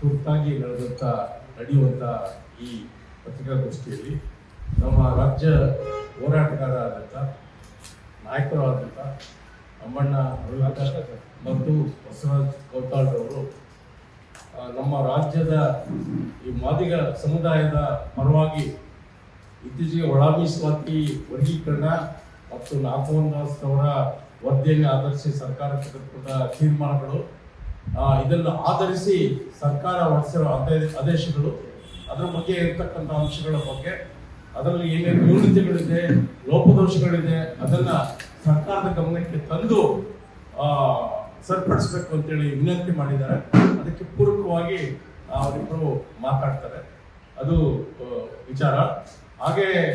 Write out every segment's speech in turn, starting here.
ತುರ್ತಾಗಿ ನಡೆದಂತ, ನಡೆಯುವಂತ ಈ ಪತ್ರಿಕಾಗೋಷ್ಠಿಯಲ್ಲಿ ನಮ್ಮ ರಾಜ್ಯ ಹೋರಾಟಗಾರರಾದಂಥ ನಾಯಕರು ಆದಂಥ ಅಮ್ಮಣ್ಣ ಮತ್ತು ಬಸವರಾಜ್ ಕೌತಾಳ್ರವರು ನಮ್ಮ ರಾಜ್ಯದ ಈ ಮಾದಿಗ ಸಮುದಾಯದ ಪರವಾಗಿ ಇತ್ತೀಚೆಗೆ ಒಳ ಮೀಸಲಾತಿ ವರ್ಗೀಕರಣ ಮತ್ತು ನಾಗಮೋಹನ್ ದಾಸ್ ಅವರ ವರದಿಯನ್ನು ಆಧರಿಸಿ ಸರ್ಕಾರ ತೆಗೆದುಕೊಂಡ ತೀರ್ಮಾನಗಳು ಇದನ್ನು ಆಧರಿಸಿ ಸರ್ಕಾರ ಹೊರಡಿಸಿರೋ ಆದೇ- ಆದೇಶಗಳು, ಅದರ ಬಗ್ಗೆ ಇರ್ತಕ್ಕಂಥ ಅಂಶಗಳ ಬಗ್ಗೆ, ಅದರಲ್ಲಿ ಏನೇನು ನ್ಯೂನತೆಗಳಿದೆ ಲೋಪದೋಷಗಳಿದೆ, ಅದನ್ನ ಸರ್ಕಾರದ ಗಮನಕ್ಕೆ ತಂದು ಸರಿಪಡಿಸ್ಬೇಕು ಅಂತೇಳಿ ವಿನಂತಿ ಮಾಡಿದ್ದಾರೆ. ಅದಕ್ಕೆ ಪೂರಕವಾಗಿ ಅವರಿಬ್ಬರು ಮಾತಾಡ್ತಾರೆ. ಅದು ವಿಚಾರ. ಹಾಗೆ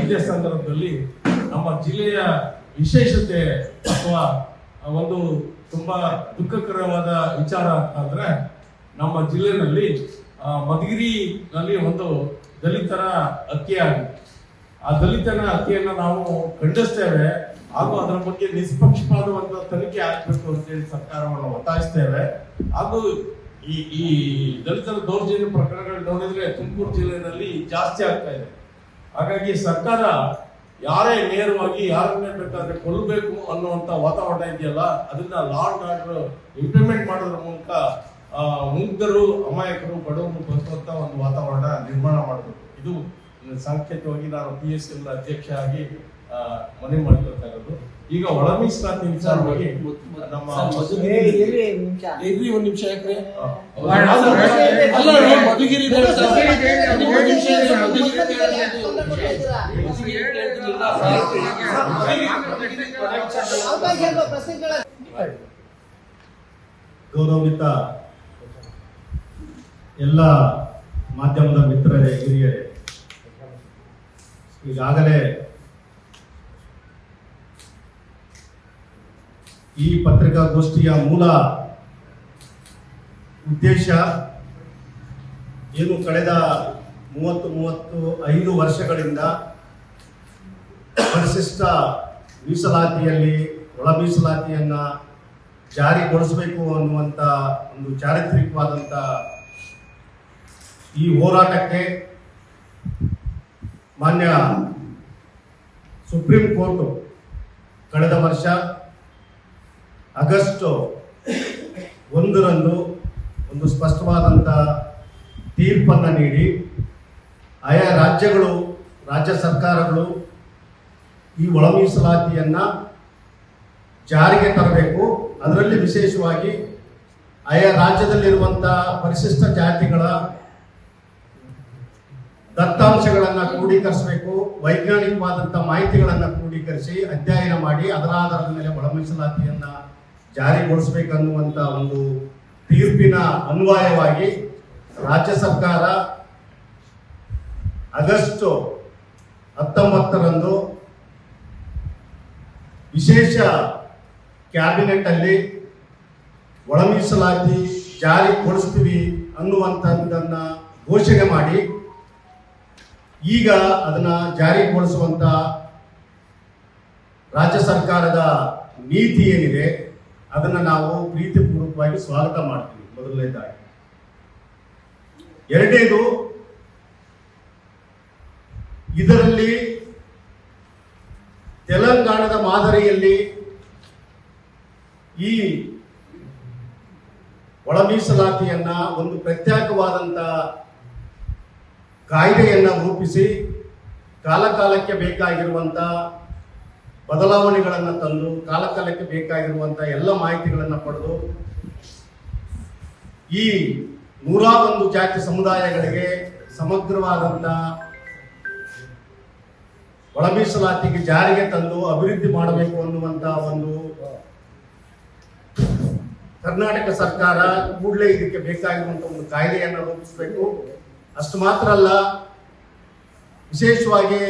ಇದೇ ಸಂದರ್ಭದಲ್ಲಿ ನಮ್ಮ ಜಿಲ್ಲೆಯ ವಿಶೇಷತೆ ಅಥವಾ ಒಂದು ತುಂಬಾ ದುಃಖಕರವಾದ ವಿಚಾರ ಅಂತಂದ್ರೆ ನಮ್ಮ ಜಿಲ್ಲೆನಲ್ಲಿ ಮಧುಗಿರಿನಲ್ಲಿ ಒಂದು ದಲಿತರ ಹತ್ಯೆ ಆಗಿದೆ. ಆ ದಲಿತನ ಹತ್ಯೆಯನ್ನ ನಾವು ಖಂಡಿಸ್ತೇವೆ. ಹಾಗೂ ಅದರ ಬಗ್ಗೆ ನಿಷ್ಪಕ್ಷಪಾತವಾದ ತನಿಖೆ ಆಗ್ಬೇಕು ಅಂತೇಳಿ ಸರ್ಕಾರವನ್ನು ಒತ್ತಾಯಿಸ್ತೇವೆ. ಹಾಗೂ ಈ ಈ ದಲಿತರ ದೌರ್ಜನ್ಯ ಪ್ರಕರಣಗಳು ನೋಡಿದ್ರೆ ತುಮಕೂರು ಜಿಲ್ಲೆಯಲ್ಲಿ ಜಾಸ್ತಿ ಆಗ್ತಾ ಇದೆ. ಹಾಗಾಗಿ ಸರ್ಕಾರ ಯಾರೇ ನೇರವಾಗಿ ಯಾರನ್ನೇ ಬೇಕಾದ್ರೆ ಕೊಲ್ಲಬೇಕು ಅನ್ನುವಂತ ವಾತಾವರಣ ಇದೆಯಲ್ಲ ಅದನ್ನ ಲಾ ಅಂಡ್ ಆರ್ಡರ್ ಇಂಪ್ಲಿಮೆಂಟ್ ಮಾಡೋದ್ರ ಮೂಲಕ ಮುಗ್ಧರು ಅಮಾಯಕರು ಬಡವರು ಬದುಕುವಂತ ಒಂದು ವಾತಾವರಣ ನಿರ್ಮಾಣ ಮಾಡಬೇಕು. ಇದು ಸಾಂಕೇತಿಕವಾಗಿ ನಾನು ಪಿ ಎಸ್ ಎಲ್ ಅಧ್ಯಕ್ಷ ಆಗಿ ಮನೆ ಮನವಿ ಮಾಡ್ಕೊಳ್ತಾ ಇರೋದು ಈಗ ಒಳ ಮೀಸಲಾತಿ ವಿಚಾರವಾಗಿ ನಮ್ಮ ಇರ್ರಿ ಒಂದ್ ನಿಮಿಷ? ಯಾಕ್ರೆ? ಮಧುಗಿರಿ ಗೌರವಿತ ಎಲ್ಲ ಮಾಧ್ಯಮದ ಮಿತ್ರರೇ, ಹಿರಿಯರೇ, ಈಗಾಗಲೇ ಈ ಪತ್ರಿಕಾಗೋಷ್ಠಿಯ ಮೂಲ ಉದ್ದೇಶ ಏನು ಕಳೆದ ಮೂವತ್ತು ಮೂವತ್ತು ಐದು ವರ್ಷಗಳಿಂದ ಪರಿಶಿಷ್ಟ ಮೀಸಲಾತಿಯಲ್ಲಿ ಒಳ ಮೀಸಲಾತಿಯನ್ನು ಜಾರಿಗೊಳಿಸಬೇಕು ಅನ್ನುವಂಥ ಒಂದು ಚಾರಿತ್ರಿಕವಾದಂಥ ಈ ಹೋರಾಟಕ್ಕೆ ಮಾನ್ಯ ಸುಪ್ರೀಂ ಕೋರ್ಟ್ ಕಳೆದ ವರ್ಷ ಆಗಸ್ಟ್ ಒಂದರಂದು ಒಂದು ಸ್ಪಷ್ಟವಾದಂಥ ತೀರ್ಪನ್ನು ನೀಡಿ ಆಯಾ ರಾಜ್ಯಗಳು, ರಾಜ್ಯ ಸರ್ಕಾರಗಳು ಈ ಒಳ ಮೀಸಲಾತಿಯನ್ನ ಜಾರಿಗೆ ತರಬೇಕು. ಅದರಲ್ಲಿ ವಿಶೇಷವಾಗಿ ಆಯಾ ರಾಜ್ಯದಲ್ಲಿರುವಂತಹ ಪರಿಶಿಷ್ಟ ಜಾತಿಗಳ ದತ್ತಾಂಶಗಳನ್ನ ಕ್ರೋಢೀಕರಿಸಬೇಕು. ವೈಜ್ಞಾನಿಕವಾದಂಥ ಮಾಹಿತಿಗಳನ್ನ ಕ್ರೋಢೀಕರಿಸಿ ಅಧ್ಯಯನ ಮಾಡಿ, ಅದರ ಆಧಾರದ ಮೇಲೆ ಒಳ ಮೀಸಲಾತಿಯನ್ನ ಜಾರಿಗೊಳಿಸಬೇಕನ್ನುವಂತ ಒಂದು ತೀರ್ಪಿನ ಅನ್ವಯವಾಗಿ ರಾಜ್ಯ ಸರ್ಕಾರ ಆಗಸ್ಟ್ ಹತ್ತೊಂಬತ್ತರಂದು ವಿಶೇಷ ಕ್ಯಾಬಿನೆಟ್ ಅಲ್ಲಿ ಒಳ ಮೀಸಲಾತಿ ಜಾರಿಗೊಳಿಸ್ತೀವಿ ಅನ್ನುವಂಥದ್ದನ್ನ ಘೋಷಣೆ ಮಾಡಿ, ಈಗ ಅದನ್ನ ಜಾರಿಗೊಳಿಸುವಂತ ರಾಜ್ಯ ಸರ್ಕಾರದ ನೀತಿ ಏನಿದೆ, ಅದನ್ನ ನಾವು ಪ್ರೀತಿಪೂರ್ವಕವಾಗಿ ಸ್ವಾಗತ ಮಾಡ್ತೀವಿ ಮೊದಲನೇದಾಗಿ. ಎರಡನೇದು, ಇದರಲ್ಲಿ ತೆಲಂಗಾಣದ ಮಾದರಿಯಲ್ಲಿ ಈ ಒಳ ಮೀಸಲಾತಿಯನ್ನ ಒಂದು ಪ್ರತ್ಯೇಕವಾದಂತ ಕಾಯ್ದೆಯನ್ನ ರೂಪಿಸಿ ಕಾಲಕಾಲಕ್ಕೆ ಬೇಕಾಗಿರುವಂತ ಬದಲಾವಣೆಗಳನ್ನು ತಂದು ಕಾಲಕಾಲಕ್ಕೆ ಬೇಕಾಗಿರುವಂತ ಎಲ್ಲ ಮಾಹಿತಿಗಳನ್ನು ಪಡೆದು ಈ ನೂರ ಒಂದು ಜಾತಿ ಸಮುದಾಯಗಳಿಗೆ ಸಮಗ್ರವಾದಂತ ಒಳ ಮೀಸಲಾತಿಗೆ ಜಾರಿಗೆ ತಂದು ಅಭಿವೃದ್ಧಿ ಮಾಡಬೇಕು ಅನ್ನುವಂತ ಒಂದು ಕರ್ನಾಟಕ ಸರ್ಕಾರ ಕೂಡಲೇ ಇದಕ್ಕೆ ಬೇಕಾಗಿರುವಂತಹ ಒಂದು ಕಾಯ್ದೆಯನ್ನು ರೂಪಿಸಬೇಕು. ಅಷ್ಟು ಮಾತ್ರ ಅಲ್ಲ, ವಿಶೇಷವಾಗಿ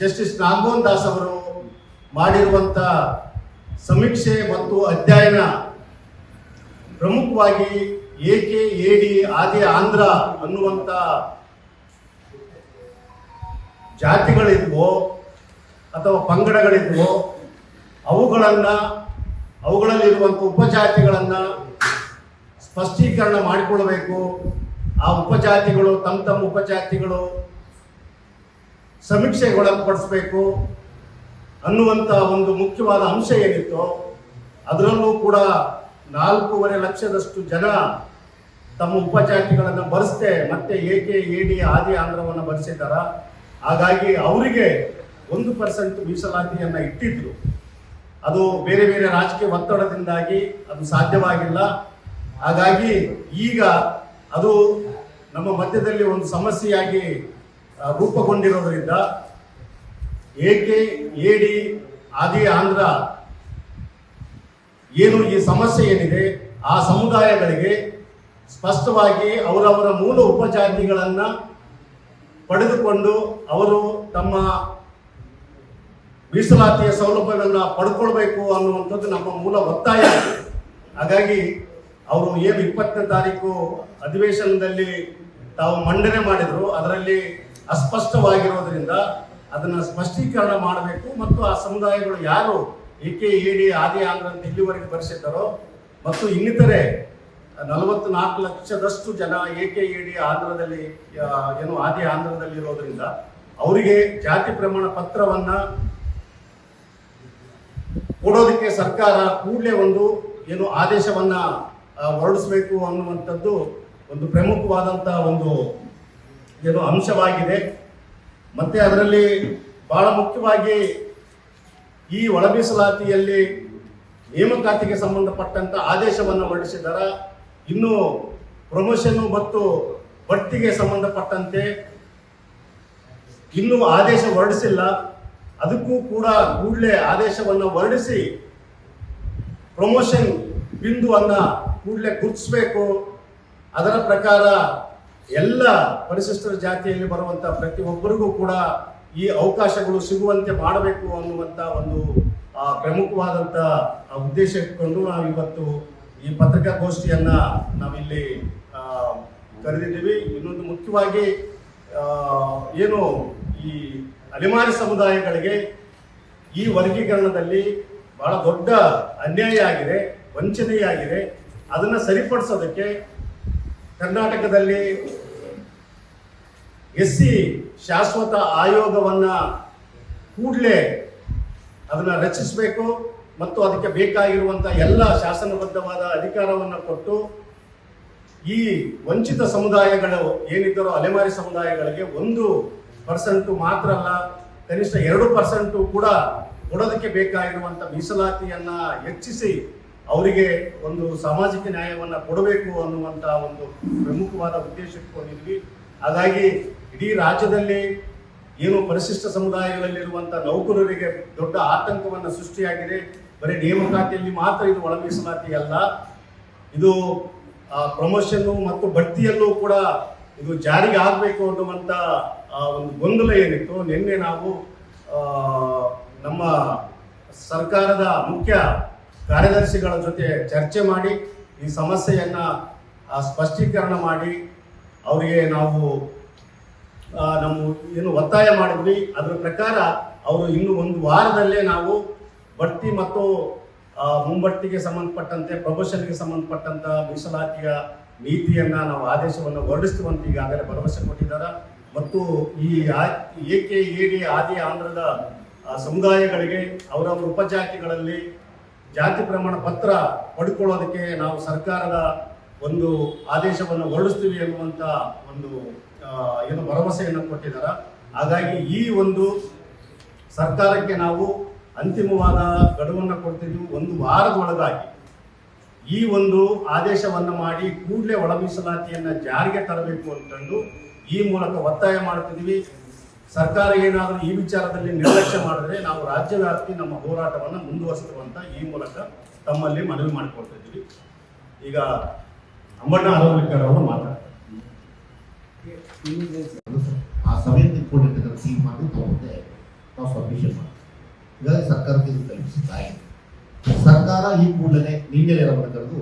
ಜಸ್ಟಿಸ್ ನಾಗಮೋಹನ್ ದಾಸ್ ಅವರು ಮಾಡಿರುವಂತ ಸಮೀಕ್ಷೆ ಮತ್ತು ಅಧ್ಯಯನ ಪ್ರಮುಖವಾಗಿ ಏಕೆ ಡಿ, ಆದಿ ಆಂಧ್ರ ಅನ್ನುವಂತ ಜಾತಿಗಳಿದ್ವೋ ಅಥವಾ ಪಂಗಡಗಳಿದ್ವೋ ಅವುಗಳನ್ನ ಅವುಗಳಲ್ಲಿರುವಂತ ಉಪಜಾತಿಗಳನ್ನ ಸ್ಪಷ್ಟೀಕರಣ ಮಾಡಿಕೊಳ್ಳಬೇಕು. ಆ ಉಪಜಾತಿಗಳು, ತಮ್ಮ ತಮ್ಮ ಉಪಜಾತಿಗಳು ಸಮೀಕ್ಷೆಗೊಳಪಡಿಸಬೇಕು ಅನ್ನುವಂತ ಒಂದು ಮುಖ್ಯವಾದ ಅಂಶ ಏನಿತ್ತು ಅದರಲ್ಲೂ ಕೂಡ ನಾಲ್ಕೂವರೆ ಲಕ್ಷದಷ್ಟು ಜನ ತಮ್ಮ ಉಪಜಾತಿಗಳನ್ನು ಬರೆಸದೆ ಮತ್ತೆ ಏಕೆ ಡಿ, ಆದಿ ಆಂಧ್ರವನ್ನು ಬರೆಸಿದ್ದಾರ? ಹಾಗಾಗಿ ಅವರಿಗೆ ಒಂದು ಪರ್ಸೆಂಟ್ ಮೀಸಲಾತಿಯನ್ನ ಇಟ್ಟಿದ್ರು. ಅದು ಬೇರೆ ಬೇರೆ ರಾಜಕೀಯ ಒತ್ತಡದಿಂದಾಗಿ ಅದು ಸಾಧ್ಯವಾಗಿಲ್ಲ. ಹಾಗಾಗಿ ಈಗ ಅದು ನಮ್ಮ ಮಧ್ಯದಲ್ಲಿ ಒಂದು ಸಮಸ್ಯೆಯಾಗಿ ರೂಪುಗೊಂಡಿರೋದ್ರಿಂದ ಏಕೆ ಏಡಿ ಆದಿ ಆಂಧ್ರ ಏನು ಈ ಸಮಸ್ಯೆ ಏನಿದೆ, ಆ ಸಮುದಾಯಗಳಿಗೆ ಸ್ಪಷ್ಟವಾಗಿ ಅವರವರ ಮೂಲ ಉಪಜಾತಿಗಳನ್ನ ಪಡೆದುಕೊಂಡು ಅವರು ತಮ್ಮ ಮೀಸಲಾತಿಯ ಸೌಲಭ್ಯಗಳನ್ನ ಪಡ್ಕೊಳ್ಬೇಕು ಅನ್ನುವಂಥದ್ದು ನಮ್ಮ ಮೂಲ ಒತ್ತಾಯ. ಹಾಗಾಗಿ ಅವರು ಏನು ಇಪ್ಪತ್ತನೇ ತಾರೀಕು ಅಧಿವೇಶನದಲ್ಲಿ ತಾವು ಮಂಡನೆ ಮಾಡಿದ್ರು, ಅದರಲ್ಲಿ ಅಸ್ಪಷ್ಟವಾಗಿರೋದ್ರಿಂದ ಅದನ್ನ ಸ್ಪಷ್ಟೀಕರಣ ಮಾಡಬೇಕು ಮತ್ತು ಆ ಸಮುದಾಯಗಳು ಯಾರು ಏಕೆ ಇಡಿ ಆದಿ ಆಂಧ್ರ ಇಲ್ಲಿವರೆಗೆ ಬರೆಸಿದ್ದಾರೋ ಮತ್ತು ಇನ್ನಿತರೆ ನಲವತ್ತು ನಾಲ್ಕು ಲಕ್ಷದಷ್ಟು ಜನ ಏಕೆ ಡಿ ಆಂಧ್ರದಲ್ಲಿ ಏನು ಆದಿ ಆಂಧ್ರದಲ್ಲಿ ಇರೋದ್ರಿಂದ ಅವರಿಗೆ ಜಾತಿ ಪ್ರಮಾಣ ಪತ್ರವನ್ನ ಕೊಡೋದಕ್ಕೆ ಸರ್ಕಾರ ಕೂಡಲೇ ಒಂದು, ಏನು ಆದೇಶವನ್ನ ಹೊರಡಿಸಬೇಕು ಅನ್ನುವಂಥದ್ದು ಒಂದು ಪ್ರಮುಖವಾದಂತ ಒಂದು, ಏನು ಅಂಶವಾಗಿದೆ. ಮತ್ತೆ ಅದರಲ್ಲಿ ಬಹಳ ಮುಖ್ಯವಾಗಿ ಈ ಒಳ ಮೀಸಲಾತಿಯಲ್ಲಿ ನೇಮಕಾತಿಗೆ ಸಂಬಂಧಪಟ್ಟಂತ ಆದೇಶವನ್ನು ಹೊರಡಿಸಿದಾರ ಇನ್ನು ಪ್ರಮೋಷನ್ ಮತ್ತು ಬಡ್ತಿಗೆ ಸಂಬಂಧಪಟ್ಟಂತೆ ಇನ್ನೂ ಆದೇಶ ಹೊರಡಿಸಿಲ್ಲ. ಅದಕ್ಕೂ ಕೂಡ ಕೂಡಲೇ ಆದೇಶವನ್ನು ಹೊರಡಿಸಿ ಪ್ರಮೋಷನ್ ಬಿಂದುವನ್ನು ಕೂಡಲೇ ಗುರುತಿಸಬೇಕು. ಅದರ ಪ್ರಕಾರ ಎಲ್ಲ ಪರಿಶಿಷ್ಟ ಜಾತಿಯಲ್ಲಿ ಬರುವಂಥ ಪ್ರತಿಯೊಬ್ಬರಿಗೂ ಕೂಡ ಈ ಅವಕಾಶಗಳು ಸಿಗುವಂತೆ ಮಾಡಬೇಕು ಅನ್ನುವಂತ ಒಂದು ಪ್ರಮುಖವಾದಂಥ ಉದ್ದೇಶ ಇಟ್ಕೊಂಡು ನಾವು ಇವತ್ತು ಈ ಪತ್ರಿಕಾಗೋಷ್ಠಿಯನ್ನ ನಾವಿಲ್ಲಿ ಕರೆದಿದ್ದೀವಿ. ಇನ್ನೊಂದು ಮುಖ್ಯವಾಗಿ ಏನು ಈ ಅಲೆಮಾರಿ ಸಮುದಾಯಗಳಿಗೆ ಈ ವರ್ಗೀಕರಣದಲ್ಲಿ ಬಹಳ ದೊಡ್ಡ ಅನ್ಯಾಯ ಆಗಿದೆ, ವಂಚನೆಯಾಗಿದೆ. ಅದನ್ನ ಸರಿಪಡಿಸೋದಕ್ಕೆ ಕರ್ನಾಟಕದಲ್ಲಿ ಎಸ್ ಸಿ ಶಾಶ್ವತ ಆಯೋಗವನ್ನ ಕೂಡಲೇ ಅದನ್ನ ರಚಿಸಬೇಕು. ಮತ್ತು ಅದಕ್ಕೆ ಬೇಕಾಗಿರುವಂತ ಎಲ್ಲ ಶಾಸನಬದ್ಧವಾದ ಅಧಿಕಾರವನ್ನ ಕೊಟ್ಟು ಈ ವಂಚಿತ ಸಮುದಾಯಗಳು ಏನಿದ್ದರೂ ಅಲೆಮಾರಿ ಸಮುದಾಯಗಳಿಗೆ ಒಂದು ಪರ್ಸೆಂಟು ಮಾತ್ರ ಅಲ್ಲ, ಕನಿಷ್ಠ ಎರಡು ಪರ್ಸೆಂಟು ಕೂಡ ಕೊಡೋದಕ್ಕೆ ಬೇಕಾಗಿರುವಂಥ ಮೀಸಲಾತಿಯನ್ನ ಹೆಚ್ಚಿಸಿ ಅವರಿಗೆ ಒಂದು ಸಾಮಾಜಿಕ ನ್ಯಾಯವನ್ನ ಕೊಡಬೇಕು ಅನ್ನುವಂಥ ಒಂದು ಪ್ರಮುಖವಾದ ಉದ್ದೇಶ ಇಟ್ಕೊಂಡಿದ್ವಿ ಹಾಗಾಗಿ ಇಡೀ ರಾಜ್ಯದಲ್ಲಿ ಏನು ಪರಿಶಿಷ್ಟ ಸಮುದಾಯಗಳಲ್ಲಿರುವಂಥ ನೌಕರರಿಗೆ ದೊಡ್ಡ ಆತಂಕವನ್ನು ಸೃಷ್ಟಿಯಾಗಿದೆ. ಬರೀ ನೇಮಕಾತಿಯಲ್ಲಿ ಮಾತ್ರ ಇದು ಒಳ ಮೀಸಲಾತಿ ಅಲ್ಲ ಇದು ಪ್ರಮೋಷನ್ ಮತ್ತು ಬಡ್ತಿಯಲ್ಲೂ ಕೂಡ ಇದು ಜಾರಿಗೆ ಆಗಬೇಕು ಅನ್ನುವಂಥ ಒಂದು ಗೊಂದಲ ಏನಿತ್ತು. ನಿನ್ನೆ ನಾವು ನಮ್ಮ ಸರ್ಕಾರದ ಮುಖ್ಯ ಕಾರ್ಯದರ್ಶಿಗಳ ಜೊತೆ ಚರ್ಚೆ ಮಾಡಿ, ಈ ಸಮಸ್ಯೆಯನ್ನು ಸ್ಪಷ್ಟೀಕರಣ ಮಾಡಿ, ಅವರಿಗೆ ನಾವು ನಮ್ಮ, ಏನು ಒತ್ತಾಯ ಮಾಡಿದ್ವಿ. ಅದರ ಪ್ರಕಾರ, ಅವರು ಇನ್ನು ಒಂದು ವಾರದಲ್ಲೇ ನಾವು ಬಡ್ತಿ ಮತ್ತು ಮುಂಬಡ್ತಿಗೆ ಸಂಬಂಧಪಟ್ಟಂತೆ, ಪ್ರಮೋಷನ್ಗೆ ಸಂಬಂಧಪಟ್ಟಂತ ಮೀಸಲಾತಿಯ ನೀತಿಯನ್ನ ನಾವು ಆದೇಶವನ್ನು ಹೊರಡಿಸುವಂತ ಈಗಾಗಲೇ ಭರವಸೆ ಕೊಟ್ಟಿದ್ದಾರೆ. ಮತ್ತು ಈ ಏಕೆ ಏಡಿ ಆದಿ ಆಂಧ್ರದ ಸಮುದಾಯಗಳಿಗೆ, ಅವರವರ ಉಪಜಾತಿಗಳಲ್ಲಿ ಜಾತಿ ಪ್ರಮಾಣ ಪತ್ರ ಪಡ್ಕೊಳ್ಳೋದಕ್ಕೆ ನಾವು ಸರ್ಕಾರದ ಒಂದು ಆದೇಶವನ್ನು ಹೊರಡಿಸ್ತೀವಿ ಅನ್ನುವಂತ ಒಂದು ಏನು ಭರವಸೆಯನ್ನು ಕೊಟ್ಟಿದ್ದಾರೆ. ಹಾಗಾಗಿ ಈ ಒಂದು ಸರ್ಕಾರಕ್ಕೆ ನಾವು ಅಂತಿಮವಾದ ಗಡುವನ್ನು ಕೊಡ್ತಿದ್ದು ಒಂದು ವಾರದೊಳಗಾಗಿ ಈ ಒಂದು ಆದೇಶವನ್ನು ಮಾಡಿ ಕೂಡಲೇ ಒಳ ಮೀಸಲಾತಿಯನ್ನು ಜಾರಿಗೆ ತರಬೇಕು ಅಂತಂದು ಈ ಮೂಲಕ ಒತ್ತಾಯ ಮಾಡ್ತಿದ್ವಿ. ಸರ್ಕಾರ ಏನಾದರೂ ಈ ವಿಚಾರದಲ್ಲಿ ನಿರ್ಲಕ್ಷ್ಯ ಮಾಡಿದ್ರೆ ನಾವು ರಾಜ್ಯವ್ಯಾಪ್ತಿ ನಮ್ಮ ಹೋರಾಟವನ್ನು ಮುಂದುವರಿಸುವಂತ ಈ ಮೂಲಕ ತಮ್ಮಲ್ಲಿ ಮನವಿ ಮಾಡಿಕೊಳ್ತಿದ್ವಿ ಈಗ ಅಂಬಣ್ಣ ಅಲೋಲಿಕರ್ ಅವರು ಮಾತಾಡ್ತಾರೆ. ಆ ಸಭೆಯಲ್ಲಿ ಇಟ್ಕೊಂಡಿರ್ತಕ್ಕಂಥ ಮಾಡಿ ತಗೊಂಡೆ ನಾವು ಸಬ್ಮಿಷನ್ ಮಾಡ್ತೀವಿ ಹೀಗಾಗಿ ಸರ್ಕಾರಕ್ಕೆ ಇದು ಇದೆ ಸರ್ಕಾರ ಈ ಕೂಡಲೇ ನಿಮಗೆ ನಮ್ಮನ್ನು ಕರೆದು